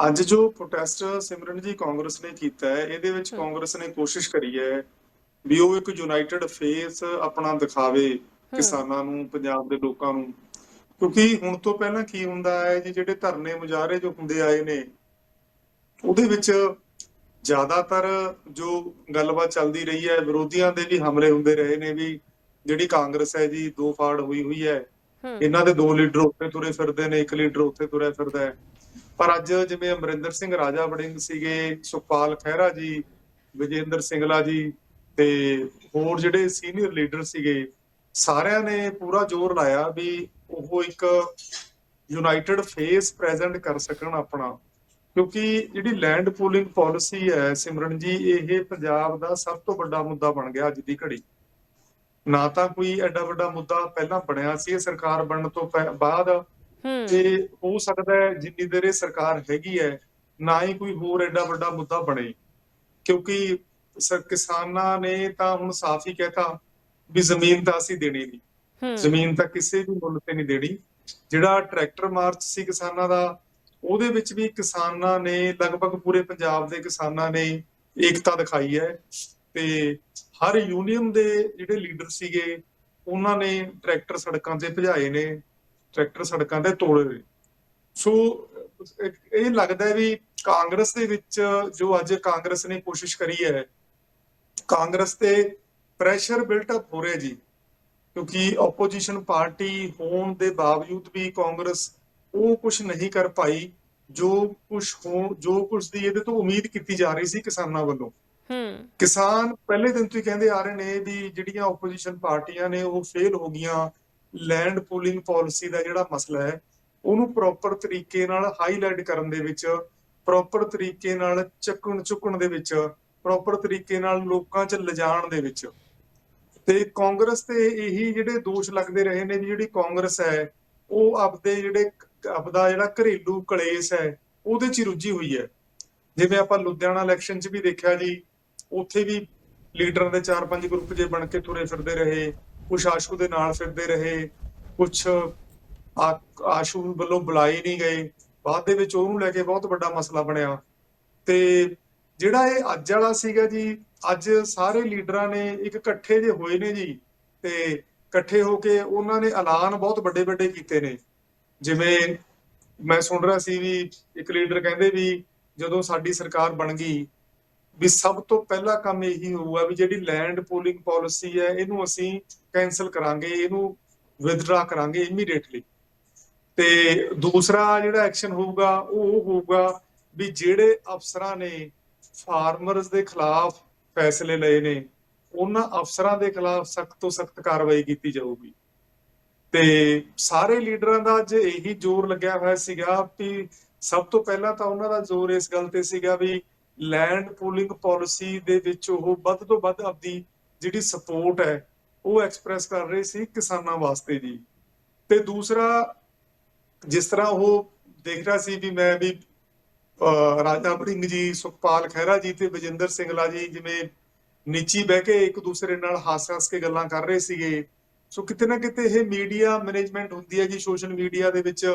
ਅੱਜ ਜੋ ਪ੍ਰੋਟੈਸਟ ਸਿਮਰਨ ਜੀ ਕਾਂਗਰਸ ਨੇ ਕੀਤਾ ਹੈ ਇਹਦੇ ਵਿੱਚ ਕਾਂਗਰਸ ਨੇ ਕੋਸ਼ਿਸ਼ ਕਰੀ ਹੈ ਵੀ ਉਹ ਇੱਕ ਯੂਨਾਈਟਿਡ ਫੇਸ ਆਪਣਾ ਦਿਖਾਵੇ ਕਿਸਾਨਾਂ ਨੂੰ ਪੰਜਾਬ ਦੇ ਲੋਕਾਂ ਨੂੰ। ਕਿਉਂਕਿ ਹੁਣ ਤੋਂ ਪਹਿਲਾਂ ਕੀ ਹੁੰਦਾ ਹੈ ਜੀ ਜਿਹੜੇ ਧਰਨੇ ਮੁਜ਼ਾਹਰੇ ਜੋ ਹੁੰਦੇ ਆਏ ਨੇ ਉਹਦੇ ਵਿੱਚ ਜ਼ਿਆਦਾਤਰ ਜੋ ਗੱਲਬਾਤ ਚੱਲਦੀ ਰਹੀ ਹੈ ਵਿਰੋਧੀਆਂ ਦੇ ਵੀ ਹਮਲੇ ਹੁੰਦੇ ਰਹੇ ਨੇ ਵੀ ਜਿਹੜੀ ਕਾਂਗਰਸ ਹੈ ਜੀ ਦੋ ਫਾੜ ਹੋਈ ਹੋਈ ਹੂੰ। ਇਹਨਾਂ ਦੇ ਦੋ ਲੀਡਰ ਉੱਥੇ ਤੁਰੇ ਫਿਰਦੇ ਨੇ, ਇੱਕ ਲੀਡਰ ਉੱਥੇ ਤੁਰਿਆ ਫਿਰਦਾ ਹੈ। ਪਰ ਅੱਜ ਜਿਵੇਂ ਅਮਰਿੰਦਰ ਸਿੰਘ ਰਾਜਾ ਵੜਿੰਗ ਸੀਗੇ, ਸੁਖਪਾਲ ਖਹਿਰਾ ਜੀ, ਵਿਜੇਂਦਰ ਸਿੰਗਲਾ ਜੀ ਤੇ ਹੋਰ ਜਿਹੜੇ ਸੀਨੀਅਰ ਲੀਡਰ ਸੀਗੇ, ਸਾਰਿਆਂ ਨੇ ਪੂਰਾ ਜ਼ੋਰ ਲਾਇਆ ਵੀ ਉਹ ਇੱਕ ਯੂਨਾਈਟਿਡ ਫੇਸ ਪ੍ਰੈਜ਼ੈਂਟ ਕਰ ਸਕਣ ਆਪਣਾ। ਕਿਉਂਕਿ ਜਿਹੜੀ ਲੈਂਡ ਪੂਲਿੰਗ ਪਾਲਿਸੀ ਹੈ ਸਿਮਰਨ ਜੀ ਇਹ ਪੰਜਾਬ ਦਾ ਸਭ ਤੋਂ ਵੱਡਾ ਮੁੱਦਾ ਬਣ ਗਿਆ ਅੱਜ ਦੀ ਘੜੀ। ਨਾ ਤਾਂ ਕੋਈ ਐਡਾ ਵੱਡਾ ਮੁੱਦਾ ਪਹਿਲਾਂ ਬਣਿਆ ਸੀ ਇਹ ਸਰਕਾਰ ਬਣਨ ਤੋਂ ਬਾਅਦ ਤੇ ਹੋ ਸਕਦਾ ਹੈ ਜਿੰਨੀ ਦੇਰ ਇਹ ਸਰਕਾਰ ਹੈਗੀ ਹੈ ਨਾ ਹੀ ਕੋਈ ਹੋਰ ਐਡਾ ਵੱਡਾ ਮੁੱਦਾ ਬਣੇ। ਕਿਉਂਕਿ ਸ- ਕਿਸਾਨਾਂ ਨੇ ਤਾਂ ਹੁਣ ਸਾਫ਼ ਹੀ ਕਹਿਤਾ ਵੀ ਜ਼ਮੀਨ ਤਾਂ ਅਸੀਂ ਦੇਣੀ ਨਹੀਂ। ਜ਼ਮੀਨ ਤਾਂ ਕਿਸੇ ਵੀ ਮੁੱਲ ਤੇ ਨਹੀਂ ਦੇਣੀ। ਜਿਹੜਾ ਟਰੈਕਟਰ ਮਾਰਚ ਸੀ ਕਿਸਾਨਾਂ ਦਾ ਉਹਦੇ ਵਿੱਚ ਵੀ ਕਿਸਾਨਾਂ ਨੇ ਲਗਭਗ ਪੂਰੇ ਪੰਜਾਬ ਦੇ ਕਿਸਾਨਾਂ ਨੇ ਏਕਤਾ ਦਿਖਾਈ ਹੈ। ਤੇ ਹਰ ਯੂਨੀਅਨ ਦੇ ਜਿਹੜੇ ਲੀਡਰ ਸੀਗੇ, ਉਹਨਾਂ ਨੇ ਟਰੈਕਟਰ ਸੜਕਾਂ ਤੇ ਭਜਾਏ ਨੇ ਟਰੈਕਟਰ ਸੜਕਾਂ ਤੇ ਤੋੜੇ ਨੇ। ਸੋ ਇਹ- ਲੱਗਦਾ ਹੈ ਵੀ ਕਾਂਗਰਸ ਦੇ ਵਿੱਚ ਜੋ ਅੱਜ ਕਾਂਗਰਸ ਨੇ ਕੋਸ਼ਿਸ਼ ਕਰੀ ਹੈ, ਕਾਂਗਰਸ ਤੇ ਪ੍ਰੈਸ਼ਰ ਬਿਲਟ ਅਪ ਹੋ ਰਿਹਾ ਜੀ, ਕਿਉਂਕਿ ਆਪੋਜੀਸ਼ਨ ਪਾਰਟੀ ਹੋਣ ਦੇ ਬਾਵਜੂਦ ਵੀ ਕਾਂਗਰਸ ਉਹ ਕੁਝ ਨਹੀਂ ਕਰ ਪਾਈ, ਜੋ ਕੁਝ ਹੋ ਜੋ ਕੁਝ ਦੀ ਇਹਦੇ ਤੋਂ ਉਮੀਦ ਕੀਤੀ ਜਾ ਰਹੀ ਸੀ ਕਿਸਾਨਾਂ ਵੱਲੋਂ। ਕਿਸਾਨ ਪਹਿਲੇ ਦਿਨ ਤੋਂ ਹੀ ਕਹਿੰਦੇ ਆ ਰਹੇ ਨੇ ਵੀ ਜਿਹੜੀਆਂ ਆਪੋਜੀਸ਼ਨ ਪਾਰਟੀਆਂ ਨੇ ਉਹ ਫੇਲ ਹੋ ਗਈਆਂ। ਲੈਂਡ ਪੂਲਿੰਗ ਪਾਲਿਸੀ ਦਾ ਜਿਹੜਾ ਮਸਲਾ ਹੈ, ਉਹਨੂੰ ਪ੍ਰੋਪਰ ਤਰੀਕੇ ਨਾਲ ਹਾਈਲਾਈਟ ਕਰਨ ਦੇ ਵਿੱਚ ਪ੍ਰੋਪਰ ਤਰੀਕੇ ਨਾਲ ਚੱਕਣ ਚੁੱਕਣ ਦੇ ਵਿੱਚ ਪ੍ਰੋਪਰ ਤਰੀਕੇ ਨਾਲ ਲੋਕਾਂ 'ਚ ਲਿਜਾਣ ਦੇ ਵਿੱਚ। ਤੇ ਕਾਂਗਰਸ ਤੇ ਇਹੀ ਜਿਹੜੇ ਦੋਸ਼ ਲੱਗਦੇ ਰਹੇ ਨੇ ਵੀ ਜਿਹੜੀ ਕਾਂਗਰਸ ਹੈ, ਉਹ ਆਪਦੇ ਜਿਹੜੇ ਆਪਦਾ ਜਿਹੜਾ ਘਰੇਲੂ ਕਲੇਸ਼ ਹੈ, ਉਹਦੇ 'ਚ ਹੀ ਰੁੱਝੀ ਹੋਈ ਹੈ। ਜਿਵੇਂ ਆਪਾਂ ਲੁਧਿਆਣਾ ਇਲੈਕਸ਼ਨ 'ਚ ਵੀ ਦੇਖਿਆ ਜੀ ਉੱਥੇ ਵੀ ਲੀਡਰਾਂ ਦੇ 4-5 ਗਰੁੱਪ ਜੇ ਬਣ ਕੇ ਤੁਰੇ ਫਿਰਦੇ ਰਹੇ, ਕੁਛ ਆਸ਼ੂ ਦੇ ਨਾਲ ਫਿਰਦੇ ਰਹੇ, ਕੁਛ ਆਸ਼ੂ ਵੱਲੋਂ ਬੁਲਾਏ ਨਹੀਂ ਗਏ। ਬਾਅਦ ਦੇ ਵਿੱਚ ਉਹਨੂੰ ਲੈ ਕੇ ਬਹੁਤ ਵੱਡਾ ਮਸਲਾ ਬਣਿਆ। ਤੇ ਜਿਹੜਾ ਇਹ ਅੱਜ ਵਾਲਾ ਸੀਗਾ ਜੀ, ਅੱਜ ਸਾਰੇ ਲੀਡਰਾਂ ਨੇ ਇੱਕ ਇਕੱਠੇ ਜੇ ਹੋਏ ਨੇ ਜੀ, ਤੇ ਇਕੱਠੇ ਹੋ ਕੇ ਉਹਨਾਂ ਨੇ ਐਲਾਨ ਬਹੁਤ ਵੱਡੇ ਵੱਡੇ ਕੀਤੇ ਨੇ। ਜਿਵੇਂ ਮੈਂ ਸੁਣ ਰਿਹਾ ਸੀ ਵੀ ਇੱਕ ਲੀਡਰ ਕਹਿੰਦੇ ਵੀ ਜਦੋਂ ਸਾਡੀ ਸਰਕਾਰ ਬਣ ਗਈ ਵੀ ਸਭ ਤੋਂ ਪਹਿਲਾ ਕੰਮ ਇਹੀ ਹੋਊਗਾ ਵੀ ਜਿਹੜੀ ਲੈਂਡ ਪੂਲਿੰਗ ਪਾਲਿਸੀ ਹੈ, ਇਹਨੂੰ ਅਸੀਂ ਕੈਨਸਲ ਕਰਾਂਗੇ, ਇਹਨੂੰ ਵਿਦਡਰਾ ਕਰਾਂਗੇ ਇਮੀਡੀਏਟਲੀ ਤੇ ਦੂਸਰਾ ਜਿਹੜਾ ਐਕਸ਼ਨ ਹੋਊਗਾ, ਉਹ ਹੋਊਗਾ ਵੀ ਜਿਹੜੇ ਅਫਸਰਾਂ ਨੇ ਫਾਰਮਰਸ ਦੇ ਖਿਲਾਫ ਫੈਸਲੇ ਲਏ ਨੇ, ਉਹਨਾਂ ਅਫਸਰਾਂ ਦੇ ਖਿਲਾਫ ਸਖਤ ਤੋਂ ਸਖਤ ਕਾਰਵਾਈ ਕੀਤੀ ਜਾਊਗੀ। ਤੇ ਸਾਰੇ ਲੀਡਰਾਂ ਦਾ ਅੱਜ ਇਹੀ ਜ਼ੋਰ ਲੱਗਿਆ ਹੋਇਆ ਸੀਗਾ ਕਿ ਸਭ ਤੋਂ ਪਹਿਲਾਂ ਤਾਂ ਉਹਨਾਂ ਦਾ ਜ਼ੋਰ ਇਸ ਗੱਲ ਤੇ ਸੀਗਾ ਵੀ ਲੈਂਡ ਪੂਲਿੰਗ ਪਾਲਿਸੀ ਦੇ ਵਿੱਚ ਉਹ ਵੱਧ ਤੋਂ ਵੱਧ ਆਪਦੀ ਜਿਹੜੀ ਸਪੋਰਟ ਹੈ, ਉਹ ਐਕਸਪ੍ਰੈਸ ਕਰ ਰਹੇ ਸੀ ਕਿਸਾਨਾਂ ਵਾਸਤੇ ਜੀ। ਤੇ ਦੂਸਰਾ, ਜਿਸ ਤਰ੍ਹਾਂ ਉਹ ਦੇਖ ਰਿਹਾ ਸੀ ਵੀ ਮੈਂ ਵੀ ਰਾਜਾ ਬੜਿੰਗ ਜੀ, ਸੁਖਪਾਲ ਖਹਿਰਾ ਜੀ ਤੇ ਵਿਜੇਂਦਰ ਸਿੰਗਲਾ ਜੀ ਜਿਵੇਂ ਨੀਚੀ ਬਹਿ ਕੇ ਇੱਕ ਦੂਸਰੇ ਨਾਲ ਹੱਸ-ਹੱਸ ਕੇ ਗੱਲਾਂ ਕਰ ਰਹੇ ਸੀਗੇ। ਸੋ ਕਿਤੇ ਨਾ ਕਿਤੇ ਇਹ ਮੀਡੀਆ ਮੈਨੇਜਮੈਂਟ ਹੁੰਦੀ ਹੈ ਜੀ ਸੋਸ਼ਲ ਮੀਡੀਆ ਦੇ ਵਿੱਚ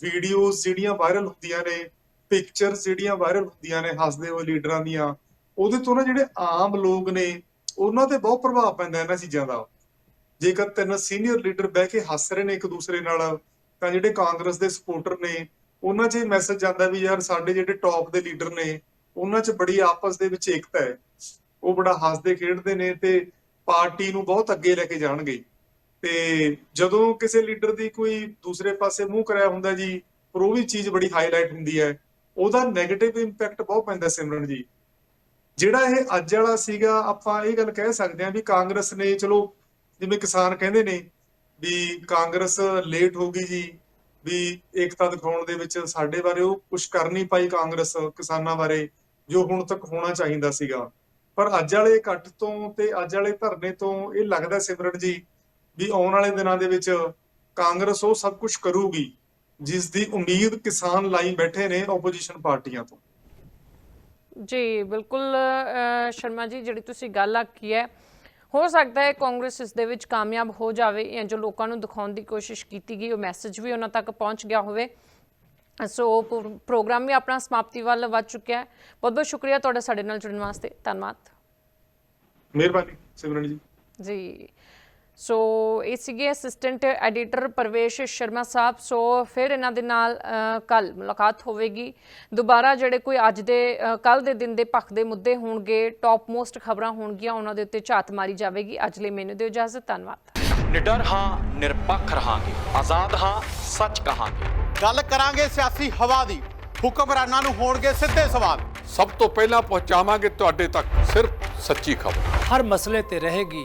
ਵੀਡੀਓਜ਼ ਜਿਹੜੀਆਂ ਵਾਇਰਲ ਹੁੰਦੀਆਂ ਨੇ ਪਿਕਚਰ ਜਿਹੜੀਆਂ ਵਾਇਰਲ ਹੁੰਦੀਆਂ ਨੇ, ਹੱਸਦੇ ਹੋਏ ਲੀਡਰਾਂ ਦੀਆਂ, ਉਹਦੇ ਤੋਂ ਨਾ ਜਿਹੜੇ ਆਮ ਲੋਕ ਨੇ, ਉਹਨਾਂ ਤੇ ਬਹੁਤ ਪ੍ਰਭਾਵ ਪੈਂਦਾ ਇਹਨਾਂ ਚੀਜ਼ਾਂ ਦਾ। ਜੇਕਰ ਤਿੰਨ ਸੀਨੀਅਰ ਲੀਡਰ ਬਹਿ ਕੇ ਹੱਸ ਰਹੇ ਨੇ ਇੱਕ ਦੂਸਰੇ ਨਾਲ, ਤਾਂ ਜਿਹੜੇ ਕਾਂਗਰਸ ਦੇ ਸਪੋਰਟਰ ਨੇ, ਉਹਨਾਂ 'ਚ ਇਹ ਮੈਸੇਜ ਜਾਂਦਾ ਵੀ ਯਾਰ ਸਾਡੇ ਜਿਹੜੇ ਟੌਪ ਦੇ ਲੀਡਰ ਨੇ, ਉਹਨਾਂ 'ਚ ਬੜੀ ਆਪਸ ਦੇ ਵਿੱਚ ਏਕਤਾ ਹੈ। ਉਹ ਬੜਾ ਹੱਸਦੇ ਖੇਡਦੇ ਨੇ ਤੇ ਪਾਰਟੀ ਨੂੰ ਬਹੁਤ ਅੱਗੇ ਲੈ ਕੇ ਜਾਣਗੇ। ਤੇ ਜਦੋਂ ਕਿਸੇ ਲੀਡਰ ਦੀ ਕੋਈ ਦੂਸਰੇ ਪਾਸੇ ਮੂੰਹ ਕਰਿਆ ਹੁੰਦਾ ਜੀ, ਪਰ ਉਹ ਵੀ ਚੀਜ਼ ਬੜੀ ਹਾਈਲਾਈਟ ਹੁੰਦੀ ਹੈ। ਉਹਦਾ 네ਗੇਟਿਵ ਇੰਪੈਕਟ ਬਹੁਤ ਪੈਂਦਾ ਸਿਮਰਨ ਜੀ। ਜਿਹੜਾ ਇਹ ਅੱਜ ਵਾਲਾ ਸੀਗਾ, ਆਪਾਂ ਇਹ ਗੱਲ ਕਹਿ ਸਕਦੇ ਹਾਂ ਵੀ ਕਾਂਗਰਸ ਨੇ, ਚਲੋ ਜਿਵੇਂ ਕਿਸਾਨ ਕਹਿੰਦੇ ਨੇ ਵੀ ਕਾਂਗਰਸ ਲੇਟ ਹੋ ਗਈ ਜੀ, ਵੀ ਏਕਤਾ ਦਿਖਾਉਣ ਦੇ ਵਿੱਚ ਸਾਡੇ ਬਾਰੇ ਉਹ ਕੁਝ ਕਰ ਨਹੀਂ ਪਾਈ ਕਾਂਗਰਸ ਕਿਸਾਨਾਂ ਬਾਰੇ, ਜੋ ਹੁਣ ਤੱਕ ਹੋਣਾ ਚਾਹੀਦਾ ਸੀਗਾ। ਪਰ ਅੱਜ ਵਾਲੇ ਇਕੱਠ ਤੋਂ ਤੇ ਅੱਜ ਵਾਲੇ ਧਰਨੇ ਤੋਂ ਇਹ ਲੱਗਦਾ ਸਿਮਰਨ ਜੀ ਵੀ ਆਉਣ ਵਾਲੇ ਦਿਨਾਂ ਦੇ ਵਿੱਚ ਕਾਂਗਰਸ ਉਹ ਸਭ ਕੁਝ ਕਰੂਗੀ। ਜਿਸ ਦੀ ਉਮੀਦ ਕਿਸਾਨ ਲਾਈ ਬੈਠੇ ਨੇ ਆਪੋਜੀਸ਼ਨ ਪਾਰਟੀਆਂ ਤੋਂ। ਜੀ ਬਿਲਕੁਲ ਸ਼ਰਮਾ ਜੀ ਜਿਹੜੀ ਤੁਸੀਂ ਗੱਲ ਆਖੀ ਹੈ ਹੋ ਸਕਦਾ ਹੈ ਕਾਂਗਰਸ ਇਸ ਦੇ ਵਿੱਚ ਕਾਮਯਾਬ ਹੋ ਜਾਵੇ ਜਾਂ ਜੋ ਲੋਕਾਂ ਨੂੰ ਦਿਖਾਉਣ ਦੀ ਕੋਸ਼ਿਸ਼ ਕੀਤੀ ਗਈ ਉਹ ਮੈਸੇਜ ਵੀ ਉਹਨਾਂ ਤੱਕ ਪਹੁੰਚ ਗਿਆ ਹੋਵੇ। ਸੋ ਪ੍ਰੋ- ਪ੍ਰੋਗਰਾਮ ਵੀ ਆਪਣਾ ਸਮਾਪਤੀ ਵੱਲ ਵੱਧ ਚੁੱਕਿਆ ਹੈ। ਬਹੁਤ ਬਹੁਤ ਸ਼ੁਕਰੀਆ ਤੁਹਾਡਾ ਸਾਡੇ ਨਾਲ ਜੁੜਨ ਵਾਸਤੇ। ਧੰਨਵਾਦ। ਮਿਹਰਬਾਨੀ ਸਿਮਰਨ ਜੀ। ਜੀ। ਸੋ ਇਹ ਸੀਗੇ ਅਸਿਸਟੈਂਟ ਐਡੀਟਰ ਪ੍ਰਵੇਸ਼ ਸ਼ਰਮਾ ਸਾਹਿਬ ਸੋ ਫਿਰ ਇਹਨਾਂ ਦੇ ਨਾਲ ਕੱਲ ਮੁਲਾਕਾਤ ਹੋਵੇਗੀ ਦੁਬਾਰਾ ਜਿਹੜੇ ਕੋਈ ਅੱਜ ਦੇ ਕੱਲ ਦੇ ਦਿਨ ਦੇ ਪੱਖ ਦੇ ਮੁੱਦੇ ਹੋਣਗੇ ਟੌਪ ਮੋਸਟ ਖਬਰਾਂ ਹੋਣਗੀਆਂ ਉਹਨਾਂ ਦੇ ਉੱਤੇ ਝਾਤ ਮਾਰੀ ਜਾਵੇਗੀ ਅੱਜ ਲਈ ਮੈਨੂੰ ਦਿਓ ਇਜਾਜ਼ਤ ਧੰਨਵਾਦ ਨਿਡਰ ਹਾਂ ਨਿਰਪੱਖ ਰਹਾਂਗੇ ਆਜ਼ਾਦ ਹਾਂ ਸੱਚ ਕਹਾਂਗੇ ਗੱਲ ਕਰਾਂਗੇ ਸਿਆਸੀ ਹਵਾ ਦੀ ਹੁਕਮਰਾਨਾਂ ਨੂੰ ਹੋਣਗੇ ਸਿੱਧੇ ਸਵਾਲ ਸਭ ਤੋਂ ਪਹਿਲਾਂ ਪਹੁੰਚਾਵਾਂਗੇ ਤੁਹਾਡੇ ਤੱਕ ਸਿਰਫ ਸੱਚੀ ਖਬਰ ਹਰ ਮਸਲੇ ਤੇ ਰਹੇਗੀ